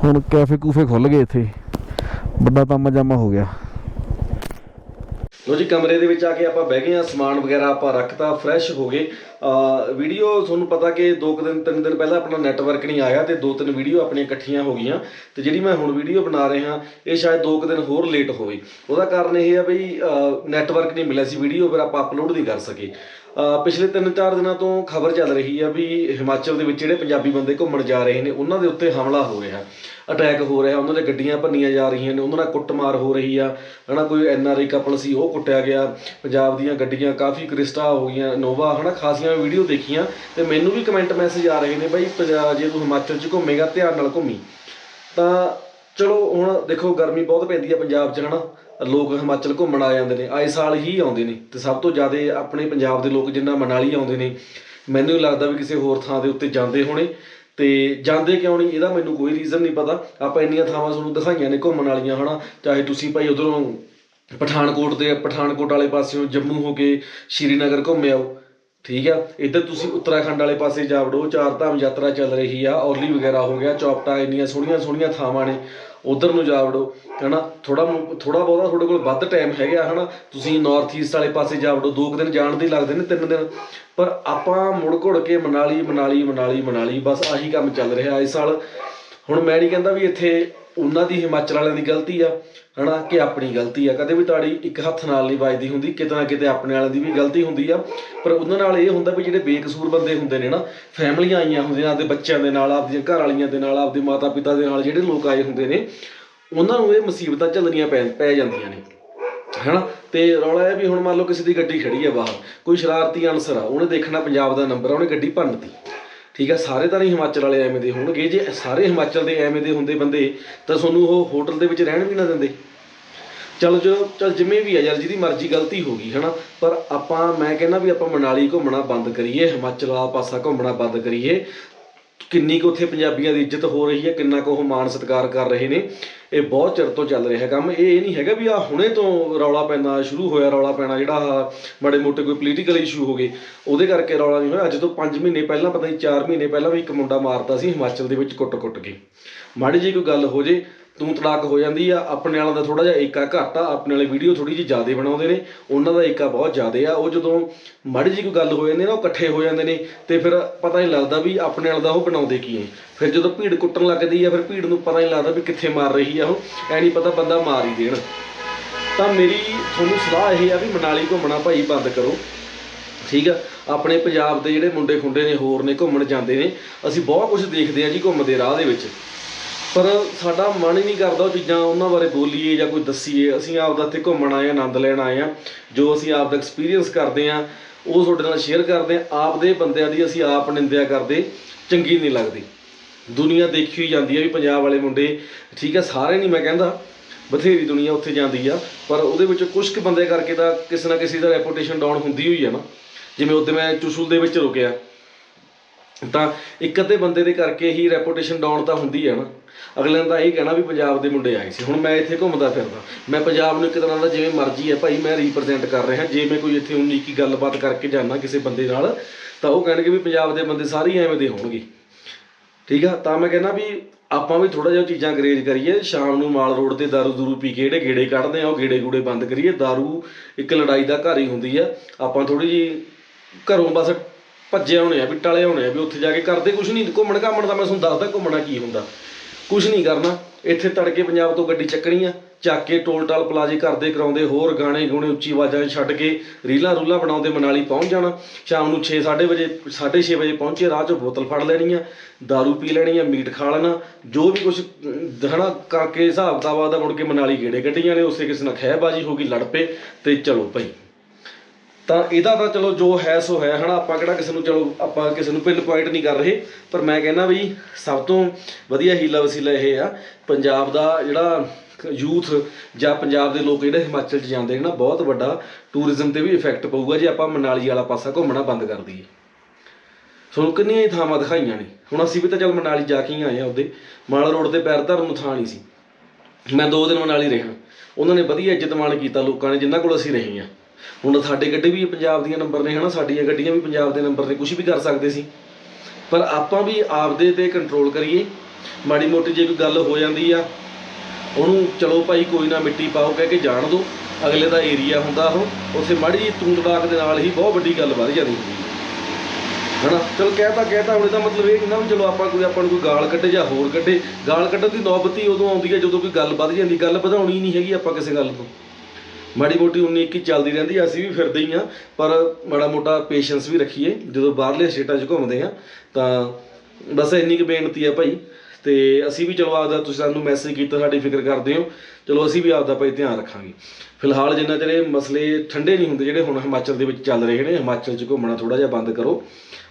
ਹੁਣ ਕੈਫੇ ਕੂਫੇ ਖੁੱਲ ਗਏ ਇੱਥੇ। ਵੱਡਾ ਤਾਮਾ ਜਾਮਾ ਹੋ ਗਿਆ। ਲੋ ਜੀ, ਕਮਰੇ ਦੇ ਵਿੱਚ ਆ ਕੇ ਆਪਾਂ ਬਹਿ ਗਏ ਆ ਸਮਾਨ ਵਗੈਰਾ ਆਪਾਂ ਰੱਖਤਾ ਫਰੈਸ਼ ਹੋ ਗਏ। ਵੀਡੀਓ ਤੁਹਾਨੂੰ ਪਤਾ ਕਿ ਦੋ ਕੁ ਦਿਨ, ਤਿੰਨ ਦਿਨ ਪਹਿਲਾਂ ਆਪਣਾ ਨੈਟਵਰਕ ਨਹੀਂ ਆਇਆ ਤੇ ਦੋ ਤਿੰਨ ਵੀਡੀਓ ਆਪਣੀਆਂ ਇਕੱਠੀਆਂ ਹੋ ਗਈਆਂ। ਤੇ ਜਿਹੜੀ ਮੈਂ ਹੁਣ ਵੀਡੀਓ ਬਣਾ ਰਿਹਾ, ਇਹ ਸ਼ਾਇਦ ਦੋ ਕੁ ਦਿਨ ਹੋਰ ਲੇਟ ਹੋਵੇ। ਉਹਦਾ ਕਾਰਨ ਇਹ ਆ ਬਈ ਨੈਟਵਰਕ ਨਹੀਂ ਮਿਲਿਆ ਸੀ ਵੀਡੀਓ ਫਿਰ ਆਪਾਂ ਅਪਲੋਡ ਨਹੀਂ ਕਰ ਸਕੇ। ਪਿਛਲੇ 3-4 ਦਿਨਾਂ ਤੋਂ ਖਬਰ ਚੱਲ ਰਹੀ ਆ ਵੀ ਹਿਮਾਚਲ ਦੇ ਵਿੱਚ ਜਿਹੜੇ ਪੰਜਾਬੀ ਬੰਦੇ ਘੁੰਮਣ ਜਾ ਰਹੇ ਨੇ, ਉਹਨਾਂ ਦੇ ਉੱਤੇ ਹਮਲਾ ਹੋ ਰਿਹਾ। ਅਟੈਕ ਹੋ ਰਿਹਾ, ਉਹਨਾਂ ਦੇ ਗੱਡੀਆਂ ਭੰਨੀਆਂ ਜਾ ਰਹੀਆਂ ਨੇ, ਉਹਨਾਂ ਨਾਲ ਕੁੱਟਮਾਰ ਹੋ ਰਹੀ ਆ, ਹਨਾ, ਕੋਈ ਐਨਆਰਆਈ ਕਪਲ ਸੀ, ਉਹ ਕੁੱਟਿਆ ਗਿਆ, ਪੰਜਾਬ ਦੀਆਂ ਗੱਡੀਆਂ ਕਾਫੀ ਕ੍ਰਿਸਟਾ ਹੋ ਗਈਆਂ, ਨੋਵਾ, ਹਨਾ, ਖਾਸੀਆਂ ਵੀਡੀਓ ਦੇਖੀਆਂ, ਤੇ ਮੈਨੂੰ ਵੀ ਕਮੈਂਟ ਮੈਸੇਜ ਆ ਰਹੇ ਨੇ, ਬਾਈ ਪੰਜਾ- ਜੇ ਤੂੰ ਹਿਮਾਚਲ 'ਚ ਘੁੰਮੇਗਾ, ਧਿਆਨ ਨਾਲ ਘੁੰਮੀ। ਤਾਂ ਚਲੋ, ਹੁਣ ਦੇਖੋ, ਗਰਮੀ ਬਹੁਤ ਪੈਂਦੀ ਆ ਪੰਜਾਬ 'ਚ, ਹਨਾ, ਲੋਕ ਹਿਮਾਚਲ ਘੁੰਮਣ ਆ ਜਾਂਦੇ ਨੇ, ਆਏ ਸਾਲ ਹੀ ਆਉਂਦੇ ਨੇ, ਤੇ ਸਭ ਤੋਂ ਜ਼ਿਆਦਾ ਆਪਣੇ ਪੰਜਾਬ ਦੇ ਲੋਕ ਜਿੰਨਾ ਮਨਾਲੀ ਆਉਂਦੇ ਨੇ, ਮੈਨੂੰ ਨਹੀਂ ਲੱਗਦਾ ਵੀ ਕਿਸੇ ਹੋਰ ਥਾਂ ਦੇ ਉੱਤੇ ਜਾਂਦੇ ਹੋਣੇ। ਤੇ ਜਾਂਦੇ ਕਿਉਂ ਨਹੀਂ, ਇਹਦਾ ਮੈਨੂੰ ਕੋਈ ਰੀਜ਼ਨ ਨਹੀਂ ਪਤਾ। ਆਪਾਂ ਇੰਨੀਆਂ ਥਾਵਾਂ ਤੁਹਾਨੂੰ ਦਿਖਾਈਆਂ ਨੇ ਘੁੰਮਣ ਵਾਲੀਆਂ, ਹਨਾ? ਚਾਹੇ ਤੁਸੀਂ ਭਾਈ ਉਧਰੋਂ ਪਠਾਨਕੋਟ ਦੇ, ਪਠਾਨਕੋਟ ਵਾਲੇ ਪਾਸਿਓਂ ਜੰਮੂ ਹੋ ਕੇ ਸ਼੍ਰੀਨਗਰ ਘੁੰਮ ਆਓ, ਠੀਕ ਆ? ਇੱਧਰ ਤੁਸੀਂ ਉੱਤਰਾਖੰਡ ਵਾਲੇ ਪਾਸੇ ਜਾ ਵੜੋ, ਚਾਰ ਧਾਮ ਯਾਤਰਾ ਚੱਲ ਰਹੀ ਆ, ਔਰਲੀ ਵਗੈਰਾ ਹੋ ਗਿਆ, ਚੌਪਟਾ, ਇੰਨੀਆਂ ਸੋਹਣੀਆਂ ਸੋਹਣੀਆਂ ਥਾਵਾਂ ਨੇ। ਉਧਰ ਨੂੰ ਜਾ ਵੜੋ, ਹਨਾ? ਥੋੜਾ ਥੋੜਾ ਬਹੁਤਾ ਤੁਹਾਡੇ ਕੋਲ ਵੱਧ ਟਾਈਮ ਹੈਗਾ, ਹਨਾ? ਤੁਸੀਂ ਨਾਰਥ ਈਸਟ ਵਾਲੇ ਪਾਸੇ ਜਾ ਵੜੋ, ਦੋ ਕੁ ਦਿਨ ਜਾਣ ਦੇ ਲੱਗਦੇ ਨੇ, ਤਿੰਨ ਦਿਨ। ਪਰ ਆਪਾਂ ਮੁੜ ਘੁੜ ਕੇ ਮਨਾਲੀ ਮਨਾਲੀ ਮਨਾਲੀ ਮਨਾਲੀ, ਬਸ ਆਹੀ ਕੰਮ ਚੱਲ ਰਿਹਾ ਇਸ ਸਾਲ। ਹੁਣ ਮੈਂ ਨਹੀਂ ਕਹਿੰਦਾ ਵੀ ਇੱਥੇ ਉਹਨਾਂ ਦੀ ਹਿਮਾਚਲ ਵਾਲਿਆਂ ਦੀ ਗਲਤੀ ਆ, ਹਨਾ, ਕਿ ਆਪਣੀ ਗਲਤੀ ਆ। ਕਦੇ ਵੀ ਤਾੜੀ ਇੱਕ ਹੱਥ ਨਾਲ ਨਹੀਂ ਵੱਜਦੀ ਹੁੰਦੀ, ਕਿਤੇ ਨਾ ਕਿਤੇ ਆਪਣੇ ਵਾਲਿਆਂ ਦੀ ਵੀ ਗਲਤੀ ਹੁੰਦੀ ਆ। ਪਰ ਉਹਨਾਂ ਨਾਲ ਇਹ ਹੁੰਦਾ ਵੀ ਜਿਹੜੇ ਬੇਕਸੂਰ ਬੰਦੇ ਹੁੰਦੇ ਨੇ ਨਾ, ਫੈਮਲੀਆਂ ਆਈਆਂ ਹੁੰਦੀਆਂ ਆਪਦੇ ਬੱਚਿਆਂ ਦੇ ਨਾਲ, ਆਪਦੀਆਂ ਘਰ ਵਾਲੀਆਂ ਦੇ ਨਾਲ, ਆਪਦੇ ਮਾਤਾ ਪਿਤਾ ਦੇ ਨਾਲ, ਜਿਹੜੇ ਲੋਕ ਆਏ ਹੁੰਦੇ ਨੇ, ਉਹਨਾਂ ਨੂੰ ਇਹ ਮੁਸੀਬਤਾਂ ਝੱਲਣੀਆਂ ਪੈ ਪੈ ਜਾਂਦੀਆਂ ਨੇ। ਹੈਨਾ, ਤੇ ਰੌਲਾ ਇਹ ਵੀ ਹੁਣ ਮੰਨ ਲਓ ਕਿਸੇ ਦੀ ਗੱਡੀ ਖੜੀ ਹੈ ਬਾਹਰ, ਕੋਈ ਸ਼ਰਾਰਤੀ ਅਨਸਰ ਆ, ਉਹਨੇ ਦੇਖਣਾ ਪੰਜਾਬ ਦਾ ਨੰਬਰ ਆ, ਉਹਨੇ ਗੱਡੀ ਭੰਨਤੀ। ਠੀਕ ਆ, ਸਾਰੇ ਤਾਂ ਨਹੀਂ ਹਿਮਾਚਲ ਵਾਲੇ ਐਵੇਂ ਦੇ ਹੋਣਗੇ। ਜੇ ਸਾਰੇ ਹਿਮਾਚਲ ਦੇ ਐਵੇਂ ਦੇ ਹੁੰਦੇ ਬੰਦੇ, ਤਾਂ ਤੁਹਾਨੂੰ ਉਹ ਹੋਟਲ ਦੇ ਵਿੱਚ ਰਹਿਣ ਵੀ ਨਾ ਦਿੰਦੇ। ਚਲ ਜੋ, ਚਲ ਜਿਵੇਂ ਵੀ ਆ ਯਾਰ ਜਿਹਦੀ ਮਰਜ਼ੀ ਗਲਤੀ ਹੋ ਗਈ, ਹਨਾ? ਪਰ ਆਪਾਂ, ਮੈਂ ਕਹਿੰਦਾ ਵੀ ਆਪਾਂ ਮਨਾਲੀ ਘੁੰਮਣਾ ਬੰਦ ਕਰੀਏ, ਹਿਮਾਚਲ ਵਾਲਾ ਪਾਸਾ ਘੁੰਮਣਾ ਬੰਦ ਕਰੀਏ ਕਿੰਨੀ ਕੁ ਉੱਥੇ ਪੰਜਾਬੀਆਂ ਦੀ ਇੱਜ਼ਤ ਹੋ ਰਹੀ ਹੈ, ਕਿੰਨਾ ਕੁ ਉਹ ਮਾਣ ਸਤਿਕਾਰ ਕਰ ਰਹੇ ਨੇ, ਇਹ ਬਹੁਤ ਚਿਰ ਤੋਂ ਚੱਲ ਰਿਹਾ ਕੰਮ। ਇਹ ਇਹ ਨਹੀਂ ਹੈਗਾ ਵੀ ਆ ਹੁਣੇ ਤੋਂ ਰੌਲਾ ਪੈਣਾ, ਸ਼ੁਰੂ ਹੋਇਆ ਰੌਲਾ ਪੈਣਾ, ਜਿਹੜਾ ਆਹ ਬੜੇ ਮੋਟੇ ਕੋਈ ਪੋਲੀਟੀਕਲ ਇਸ਼ੂ ਹੋ ਗਏ, ਉਹਦੇ ਕਰਕੇ ਰੌਲਾ ਨਹੀਂ ਹੋਇਆ। ਅੱਜ ਤੋਂ 5 ਮਹੀਨੇ ਪਹਿਲਾਂ, ਪਤਾ ਨਹੀਂ 4 ਮਹੀਨੇ ਪਹਿਲਾਂ ਵੀ ਇੱਕ ਮੁੰਡਾ ਮਾਰਦਾ ਸੀ, ਹਿਮਾਚਲ ਦੇ ਵਿੱਚ ਕੁੱਟ-ਕੁੱਟ ਕੇ। ਮਾੜੀ ਜੀ ਕੋਈ ਗੱਲ ਹੋ ਜੇ ਤੂੰ ਤੜਾਕ ਹੋ ਜਾਂਦੀ ਆ, ਆਪਣੇ ਵਾਲਾ ਦਾ ਥੋੜਾ ਜਿਹਾ ਏਕਾ ਘੱਟ ਆ ਆਪਣੇ ਵਾਲੇ ਵੀਡੀਓ ਥੋੜੀ ਜਿਹੀ ਜ਼ਿਆਦਾ ਬਣਾਉਂਦੇ ਨੇ, ਉਹਨਾਂ ਦਾ ਏਕਾ ਬਹੁਤ ਜ਼ਿਆਦਾ ਆ। ਉਹ ਜਦੋਂ ਮਾੜੀ ਜੀ ਕੋਈ ਗੱਲ ਹੋ ਜਾਂਦੀ ਨਾ, ਉਹ ਇਕੱਠੇ ਹੋ ਜਾਂਦੇ ਨੇ, ਤੇ ਫਿਰ ਪਤਾ ਨਹੀਂ ਲੱਗਦਾ ਵੀ ਆਪਣੇ ਵਾਲਾ ਦਾ ਉਹ ਬਣਾਉਂਦੇ ਕੀ ਹੈ ਫਿਰ ਜਦੋਂ ਭੀੜ ਕੁੱਟਣ ਲੱਗਦੀ ਆ, ਫਿਰ ਭੀੜ ਨੂੰ ਪਤਾ ਨਹੀਂ ਲੱਗਦਾ ਵੀ ਕਿੱਥੇ ਮਾਰ ਰਹੀ ਆ ਉਹ। ਐ ਨਹੀਂ ਪਤਾ ਬੰਦਾ ਮਾਰ ਹੀ ਦੇਣ। ਤਾਂ ਮੇਰੀ ਤੁਹਾਨੂੰ ਸਲਾਹ ਇਹ ਆ ਵੀ ਮਨਾਲੀ ਘੁੰਮਣਾ ਭਾਈ ਬੰਦ ਕਰੋ। ਠੀਕ ਆ? ਆਪਣੇ ਪੰਜਾਬ ਦੇ ਜਿਹੜੇ ਮੁੰਡੇ ਖੁੰਡੇ ਨੇ, ਹੋਰ ਨੇ ਘੁੰਮਣ ਜਾਂਦੇ ਨੇ, ਅਸੀਂ ਬਹੁਤ ਕੁਝ ਦੇਖਦੇ ਆ ਜੀ ਘੁੰਮਦੇ ਰਾਹ ਦੇ ਵਿੱਚ। ਪਰ ਸਾਡਾ ਮਨ ਹੀ ਨਹੀਂ ਕਰਦਾ ਉਹ ਚੀਜ਼ਾਂ ਉਹਨਾਂ ਬਾਰੇ ਬੋਲੀਏ ਜਾਂ ਕੋਈ ਦੱਸੀਏ। ਅਸੀਂ ਆਪਦਾ ਇੱਥੇ ਘੁੰਮਣ ਆਏ ਆ ਆਨੰਦ ਲੈਣ ਆਏ ਆ ਜੋ ਅਸੀਂ ਆਪ ਦਾ ਐਕਸਪੀਰੀਅੰਸ ਕਰਦੇ ਆ ਉਹ ਤੁਹਾਡੇ ਨਾਲ ਸ਼ੇਅਰ ਕਰਦੇ ਆ ਆਪਦੇ ਬੰਦਿਆਂ ਦੀ ਅਸੀਂ ਆਪ ਨਿੰਦਿਆ ਕਰਦੇ, ਚੰਗੀ ਨਹੀਂ ਲੱਗਦੀ। ਦੁਨੀਆ ਦੇਖੀ ਹੋਈ ਜਾਂਦੀ ਆ ਵੀ ਪੰਜਾਬ ਵਾਲੇ ਮੁੰਡੇ, ਠੀਕ ਆ ਸਾਰੇ ਨਹੀਂ ਮੈਂ ਕਹਿੰਦਾ, ਬਥੇਰੀ ਦੁਨੀਆ ਉੱਥੇ ਜਾਂਦੀ ਆ। ਪਰ ਉਹਦੇ ਵਿੱਚ ਕੁਝ ਕੁ ਬੰਦੇ ਕਰਕੇ ਤਾਂ ਕਿਸੇ ਨਾ ਕਿਸੇ ਦਾ ਰੈਪੂਟੇਸ਼ਨ ਡਾਊਨ ਹੁੰਦੀ ਹੋਈ ਆ ਨਾ। ਜਿਵੇਂ ਉਹਦੇ ਮੈਂ ਚੁਸ਼ੂਲ ਦੇ ਵਿੱਚ ਰੁਕਿਆ। ਤਾਂ ਇੱਕ ਅੱਧੇ ਬੰਦੇ ਦੇ ਕਰਕੇ ਹੀ ਰੈਪੂਟੇਸ਼ਨ ਡਾਊਨ ਤਾਂ ਹੁੰਦੀ ਹੈ ਨਾ। ਅਗਲੇ ਨੇ ਤਾਂ ਇਹ ਕਹਿਣਾ ਵੀ ਪੰਜਾਬ ਦੇ ਮੁੰਡੇ ਆਏ ਸੀ। ਹੁਣ ਮੈਂ ਇੱਥੇ ਘੁੰਮਦਾ ਫਿਰਦਾ। ਮੈਂ ਪੰਜਾਬ ਨੂੰ ਇੱਕ ਤਰ੍ਹਾਂ ਦਾ ਜਿਵੇਂ ਮਰਜ਼ੀ ਹੈ ਭਾਈ, ਮੈਂ ਰਿਪਰੈਜ਼ੈਂਟ ਕਰ ਰਿਹਾ। ਜੇ ਮੈਂ ਕੋਈ ਇੱਥੇ ਉਨੀ ਕੀ ਗੱਲਬਾਤ ਕਰਕੇ ਜਾਣਾ ਕਿਸੇ ਬੰਦੇ ਨਾਲ, ਤਾਂ ਉਹ ਕਹਿਣਗੇ ਵੀ ਪੰਜਾਬ ਦੇ ਬੰਦੇ ਸਾਰੇ ਐਵੇਂ ਦੇ ਹੋਣਗੇ। ਠੀਕ ਆ? ਤਾਂ ਮੈਂ ਕਹਿੰਦਾ ਵੀ ਆਪਾਂ ਵੀ ਥੋੜਾ ਜਿਹਾ ਚੀਜ਼ਾਂ ਅੰਗਰੇਜ਼ ਕਰੀਏ। ਸ਼ਾਮ ਨੂੰ ਮਾਲ ਰੋਡ ਤੇ ਦਾਰੂ ਦੂਰੂ ਪੀ ਕੇ ਜਿਹੜੇ ਗੇੜੇ ਕੱਢਦੇ ਆ, ਉਹ ਗੇੜੇ ਗੂੜੇ ਬੰਦ ਕਰੀਏ। ਦਾਰੂ ਇੱਕ ਲੜਾਈ ਦਾ ਘਰ ਹੀ ਹੁੰਦੀ ਆ। ਆਪਾਂ ਥੋੜੀ ਜੀ ਘਰੋਂ ਬਸ ਭੱਜੇ ਹੋਣੇ ਆ, ਵੀ ਟਲੇ ਹੋਣੇ ਆ ਵੀ ਉੱਥੇ ਜਾ ਕੇ ਕਰਦੇ ਕੁਝ ਨਹੀਂ। ਘੁੰਮਣ ਘਾਮਣ ਦਾ ਮੈਂ ਤੁਹਾਨੂੰ ਦੱਸਦਾ ਘੁੰਮਣਾ ਕੀ ਹੁੰਦਾ। ਕੁਝ ਨਹੀਂ ਕਰਨਾ। ਇੱਥੇ ਤੜਕੇ ਪੰਜਾਬ ਤੋਂ ਗੱਡੀ ਚੱਕਣੀ ਆ, ਚੱਕ ਕੇ ਟੋਲ ਟਾਲ ਪਲਾਜ਼ੇ ਕਰਦੇ ਕਰਾਉਂਦੇ, ਹੋਰ ਗਾਣੇ ਗੁਣੇ ਉੱਚੀ ਆਵਾਜ਼ਾਂ ਛੱਡ ਕੇ ਰੀਲਾਂ ਰੂਲਾਂ ਬਣਾਉਂਦੇ ਮਨਾਲੀ ਪਹੁੰਚ ਜਾਣਾ। ਸ਼ਾਮ ਨੂੰ 6 ਵਜੇ 6:30 ਵਜੇ ਪਹੁੰਚੇ, ਰਾਹ 'ਚੋਂ ਬੋਤਲ ਫੜ ਲੈਣੀ ਆ दारू ਪੀ ਲੈਣੀ ਆ, ਮੀਟ ਖਾ ਲੈਣਾ। ਜੋ ਵੀ ਕੁਝ ਹਨਾ, ਕਰਕੇ ਹਿਸਾਬ ਕਿਤਾਬ ਦਾ ਮੁੜ ਕੇ ਮਨਾਲੀ ਗੇੜੇ ਕੱਢੀਆਂ ਨੇ ਉਸੇ ਕਿਸੇ ਨਾਲ ਖਹਿਬਾਜੀ ਹੋ ਗਈ, ਲੜ ਪਏ ਤੇ ਚਲੋ ਭਾਈ। ਤਾਂ ਇਹਦਾ ਤਾਂ ਚਲੋ ਜੋ ਹੈ ਸੋ ਹੈ, ਹਨਾ? ਆਪਾਂ ਕਿਹੜਾ ਕਿਸੇ ਨੂੰ ਚਲੋ, ਆਪਾਂ ਕਿਸੇ ਨੂੰ ਪਿੰਨ ਪੁਆਇੰਟ ਨਹੀਂ ਕਰ ਰਹੇ। ਪਰ ਮੈਂ ਕਹਿੰਦਾ ਵੀ ਸਭ ਤੋਂ ਵਧੀਆ ਹੀਲਾ ਵਸੀਲਾ ਇਹ ਆ, ਪੰਜਾਬ ਦਾ ਜਿਹੜਾ ਯੂਥ ਜਾਂ ਪੰਜਾਬ ਦੇ ਲੋਕ ਜਿਹੜੇ ਹਿਮਾਚਲ 'ਚ ਜਾਂਦੇ ਨੇ ਨਾ, ਬਹੁਤ ਵੱਡਾ ਟੂਰਿਜ਼ਮ ਤੇ ਵੀ ਇਫੈਕਟ ਪਊਗਾ ਜੇ ਆਪਾਂ ਮਨਾਲੀ ਵਾਲਾ ਪਾਸਾ ਘੁੰਮਣਾ ਬੰਦ ਕਰ ਦਈਏ। ਤੁਹਾਨੂੰ ਕਿੰਨੀਆਂ ਹੀ ਥਾਵਾਂ ਦਿਖਾਈਆਂ ਨੇ। ਹੁਣ ਅਸੀਂ ਵੀ ਤਾਂ ਚੱਲ ਮਨਾਲੀ ਜਾ ਕੇ ਹੀ ਆਏ ਆ ਉਹਦੇ। ਮਾਲ ਰੋਡ ਤੇ ਪੈਰ ਧਰਨ ਨੂੰ ਥਾਂ ਨਹੀਂ ਸੀ। ਮੈਂ ਦੋ ਦਿਨ ਮਨਾਲੀ ਰਿਹਾ। ਉਹਨਾਂ ਨੇ ਵਧੀਆ ਇੱਜ਼ਤ ਮਾਣ ਕੀਤਾ, ਲੋਕਾਂ ਨੇ ਜਿਨ੍ਹਾਂ ਕੋਲ ਅਸੀਂ ਰਹੇ ਹਾਂ ਹੁਣ ਸਾਡੇ ਗੱਡੇ ਵੀ ਪੰਜਾਬ ਦੀਆਂ ਨੰਬਰ ਨੇ, ਹਨਾ? ਸਾਡੀਆਂ ਗੱਡੀਆਂ ਵੀ ਪੰਜਾਬ ਦੇ ਨੰਬਰ ਨੇ ਕੁਝ ਵੀ ਕਰ ਸਕਦੇ ਸੀ। ਪਰ ਆਪਾਂ ਵੀ ਆਪਦੇ ਤੇ ਕੰਟਰੋਲ ਕਰੀਏ। ਮਾੜੀ ਮੋਟੀ ਜੇ ਕੋਈ ਗੱਲ ਹੋ ਜਾਂਦੀ ਆ, ਉਹਨੂੰ ਚਲੋ ਭਾਈ ਕੋਈ ਨਾ ਮਿੱਟੀ ਪਾਓ, ਕਹਿ ਕੇ ਜਾਣ ਦਿਓ ਅਗਲੇ ਦਾ ਏਰੀਆ ਹੁੰਦਾ ਉਹ, ਉੱਥੇ ਮਾੜੀ ਜਿਹੀ ਤੂੰ ਦੇ ਨਾਲ ਹੀ ਬਹੁਤ ਵੱਡੀ ਗੱਲ ਵੱਧ ਜਾਂਦੀ। ਹੁੰਦੀ ਹੈ ਹਨਾ? ਚਲ ਕਹਿਤਾ ਕਹਿਤਾ, ਹੁਣ ਇਹਦਾ ਮਤਲਬ ਇਹ ਨਹੀਂ ਨਾ ਵੀ ਚਲੋ ਆਪਾਂ ਕੋਈ, ਆਪਾਂ ਨੂੰ ਕੋਈ ਗਾਲ ਕੱਢੇ ਜਾਂ ਹੋਰ ਕੱਢੇ। ਗਾਲ ਕੱਢਣ ਦੀ ਨੌਬਤ ਹੀ ਉਦੋਂ ਆਉਂਦੀ ਹੈ ਜਦੋਂ ਕੋਈ ਗੱਲ ਵੱਧ ਜਾਂਦੀ। ਗੱਲ ਵਧਾਉਣੀ ਨਹੀਂ ਹੈਗੀ ਆਪਾਂ ਕਿਸੇ ਗੱਲ ਤੋਂ। ਮਾੜੀ ਮੋਟੀ ਉਨੀ ਇੱਕ ਹੀ ਚੱਲਦੀ ਰਹਿੰਦੀ ਆ, ਅਸੀਂ ਵੀ ਫਿਰਦੇ ਹੀ ਆ ਪਰ ਮਾੜਾ ਮੋਟਾ ਪੇਸ਼ੈਂਸ ਵੀ ਰੱਖੀਏ ਜਦੋਂ ਬਾਹਰਲੇ ਸਟੇਟਾਂ 'ਚ ਘੁੰਮਦੇ ਆ ਤਾਂ ਬਸ ਇੰਨੀ ਕੁ ਬੇਨਤੀ ਆ ਭਾਈ ਤੇ ਅਸੀਂ ਵੀ ਚਲੋ ਆਪਦਾ ਤੁਸੀਂ ਸਾਨੂੰ ਮੈਸੇਜ ਕੀਤਾ ਸਾਡੀ ਫਿਕਰ ਕਰਦੇ ਹੋ ਚਲੋ ਅਸੀਂ ਵੀ ਆਪਦਾ ਭਾਈ ਧਿਆਨ ਰੱਖਾਂਗੇ। ਫਿਲਹਾਲ ਜਿੰਨਾ ਚਿਰ ਇਹ ਮਸਲੇ ਠੰਡੇ ਨਹੀਂ ਹੁੰਦੇ ਜਿਹੜੇ ਹੁਣ ਹਿਮਾਚਲ ਦੇ ਵਿੱਚ ਚੱਲ ਰਹੇ ਨੇ ਹਿਮਾਚਲ 'ਚ ਘੁੰਮਣਾ ਥੋੜਾ ਜਿਹਾ ਬੰਦ ਕਰੋ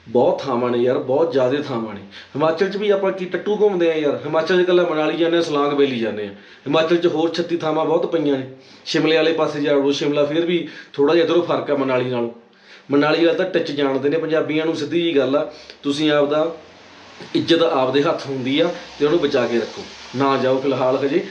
ਬਹੁਤ ਥਾਵਾਂ ਨੇ ਯਾਰ, ਬਹੁਤ ਜ਼ਿਆਦਾ ਥਾਵਾਂ ਨੇ। ਹਿਮਾਚਲ 'ਚ ਵੀ ਆਪਾਂ ਕੀ ਟੱਟੂ ਘੁੰਮਦੇ ਆ ਯਾਰ। ਹਿਮਾਚਲ 'ਚ ਇਕੱਲਾ ਮਨਾਲੀ ਜਾਂਦੇ ਆ ਸਲਾਂਗ ਵੈਲੀ ਜਾਂਦੇ ਆ ਹਿਮਾਚਲ 'ਚ ਹੋਰ 36 ਥਾਵਾਂ ਬਹੁਤ ਪਈਆਂ ਨੇ। ਸ਼ਿਮਲੇ ਵਾਲੇ ਪਾਸੇ ਜਾ ਜਾਓ ਸ਼ਿਮਲਾ ਫਿਰ ਵੀ ਥੋੜਾ ਜਿਹਾ ਇਧਰੋਂ ਫ਼ਰਕ ਆ ਮਨਾਲੀ ਨਾਲੋਂ। ਮਨਾਲੀ ਵਾਲ ਤਾਂ ਟੱਚ ਜਾਣਦੇ ਨੇ, ਪੰਜਾਬੀਆਂ ਨੂੰ ਸਿੱਧੀ ਜੀ ਗੱਲ ਆ, ਤੁਸੀਂ ਆਪਦਾ ਇੱਜ਼ਤ ਆਪਦੇ ਹੱਥ ਹੁੰਦੀ ਆ ਤੇ ਉਹਨੂੰ ਬਚਾ ਕੇ ਰੱਖੋ। ਨਾ ਜਾਓ ਫਿਲਹਾਲ ਹਜੇ।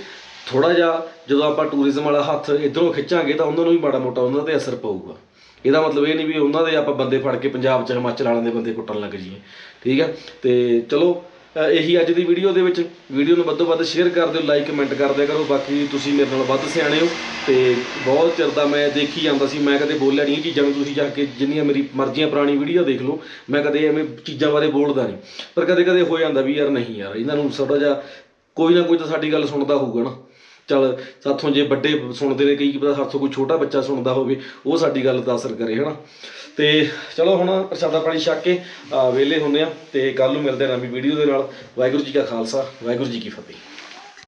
ਥੋੜਾ ਜਿਹਾ ਜਦੋਂ ਆਪਾਂ ਟੂਰਿਜ਼ਮ ਵਾਲਾ ਹੱਥ ਇਧਰੋਂ ਖਿੱਚਾਂਗੇ ਤਾਂ ਉਹਨਾਂ ਨੂੰ ਵੀ ਮਾੜਾ ਮੋਟਾ ਉਹਨਾਂ ਤੇ ਅਸਰ ਪਊਗਾ। ਇਹਦਾ ਮਤਲਬ ਇਹ ਨਹੀਂ ਵੀ ਉਹਨਾਂ ਦੇ ਆਪਾਂ ਬੰਦੇ ਫੜ ਕੇ ਪੰਜਾਬ ਚ ਹਿਮਾਚਲ ਵਾਲਿਆਂ ਦੇ ਬੰਦੇ ਕੁੱਟਣ ਲੱਗ ਜਾਈਏ, ਠੀਕ ਹੈ? ਤੇ ਚਲੋ ਇਹੀ ਅੱਜ ਦੀ ਵੀਡੀਓ ਦੇ ਵਿੱਚ ਵੀਡੀਓ ਨੂੰ ਵੱਧੋ ਵੱਧ ਸ਼ੇਅਰ ਕਰ ਦਿਓ ਲਾਈਕ ਕਮੈਂਟ ਕਰ ਦਿਆ ਕਰੋ, ਬਾਕੀ ਤੁਸੀਂ ਮੇਰੇ ਨਾਲ ਵੱਧ ਸਿਆਣੇ ਹੋ ਤੇ ਬਹੁਤ ਚਿਰ ਦਾ ਮੈਂ ਦੇਖੀ ਜਾਂਦਾ ਸੀ, ਮੈਂ ਕਦੇ ਬੋਲਿਆ ਨਹੀਂ ਚੀਜ਼ਾਂ ਨੂੰ ਤੁਸੀਂ ਜਾ ਕੇ ਜਿੰਨੀਆਂ ਮੇਰੀ ਮਰਜ਼ੀਆਂ ਪੁਰਾਣੀ ਵੀਡੀਓ ਦੇਖ ਲਓ, ਮੈਂ ਕਦੇ ਐਵੇਂ ਚੀਜ਼ਾਂ ਬਾਰੇ ਬੋਲਦਾ ਨਹੀਂ ਪਰ ਕਦੇ ਕਦੇ ਹੋ ਜਾਂਦਾ ਵੀ ਯਾਰ ਨਹੀਂ ਯਾਰ, ਇਹਨਾਂ ਨੂੰ ਥੋੜਾ ਜਿਹਾ ਕੋਈ ਨਾ ਕੋਈ ਤਾਂ ਸਾਡੀ ਗੱਲ ਸੁਣਦਾ ਹੋਊਗਾ ਨਾ। ਚੱਲ ਸਾਥੋਂ ਜੇ ਵੱਡੇ ਸੁਣਦੇ ਨੇ, ਕਈ ਕੀ ਪਤਾ ਸਾਥੋਂ ਕੋਈ ਛੋਟਾ ਬੱਚਾ ਸੁਣਦਾ ਹੋਵੇ, ਉਹ ਸਾਡੀ ਗੱਲ ਦਾ ਅਸਰ ਕਰੇ, ਹਨਾ? ਤੇ ਚਲੋ ਹੁਣ ਪ੍ਰਸ਼ਾਦਾ ਪਾਣੀ ਛੱਕ ਕੇ ਆ ਵਿਹਲੇ ਹੁੰਦੇ ਆ ਤੇ ਕੱਲ ਨੂੰ ਮਿਲਦੇ ਹਾਂ ਨਵੀਂ ਵੀਡੀਓ ਦੇ ਨਾਲ। ਵਾਹਿਗੁਰੂ ਜੀ ਕਾ ਖਾਲਸਾ, ਵਾਹਿਗੁਰੂ ਜੀ ਕੀ ਫਤਿਹ।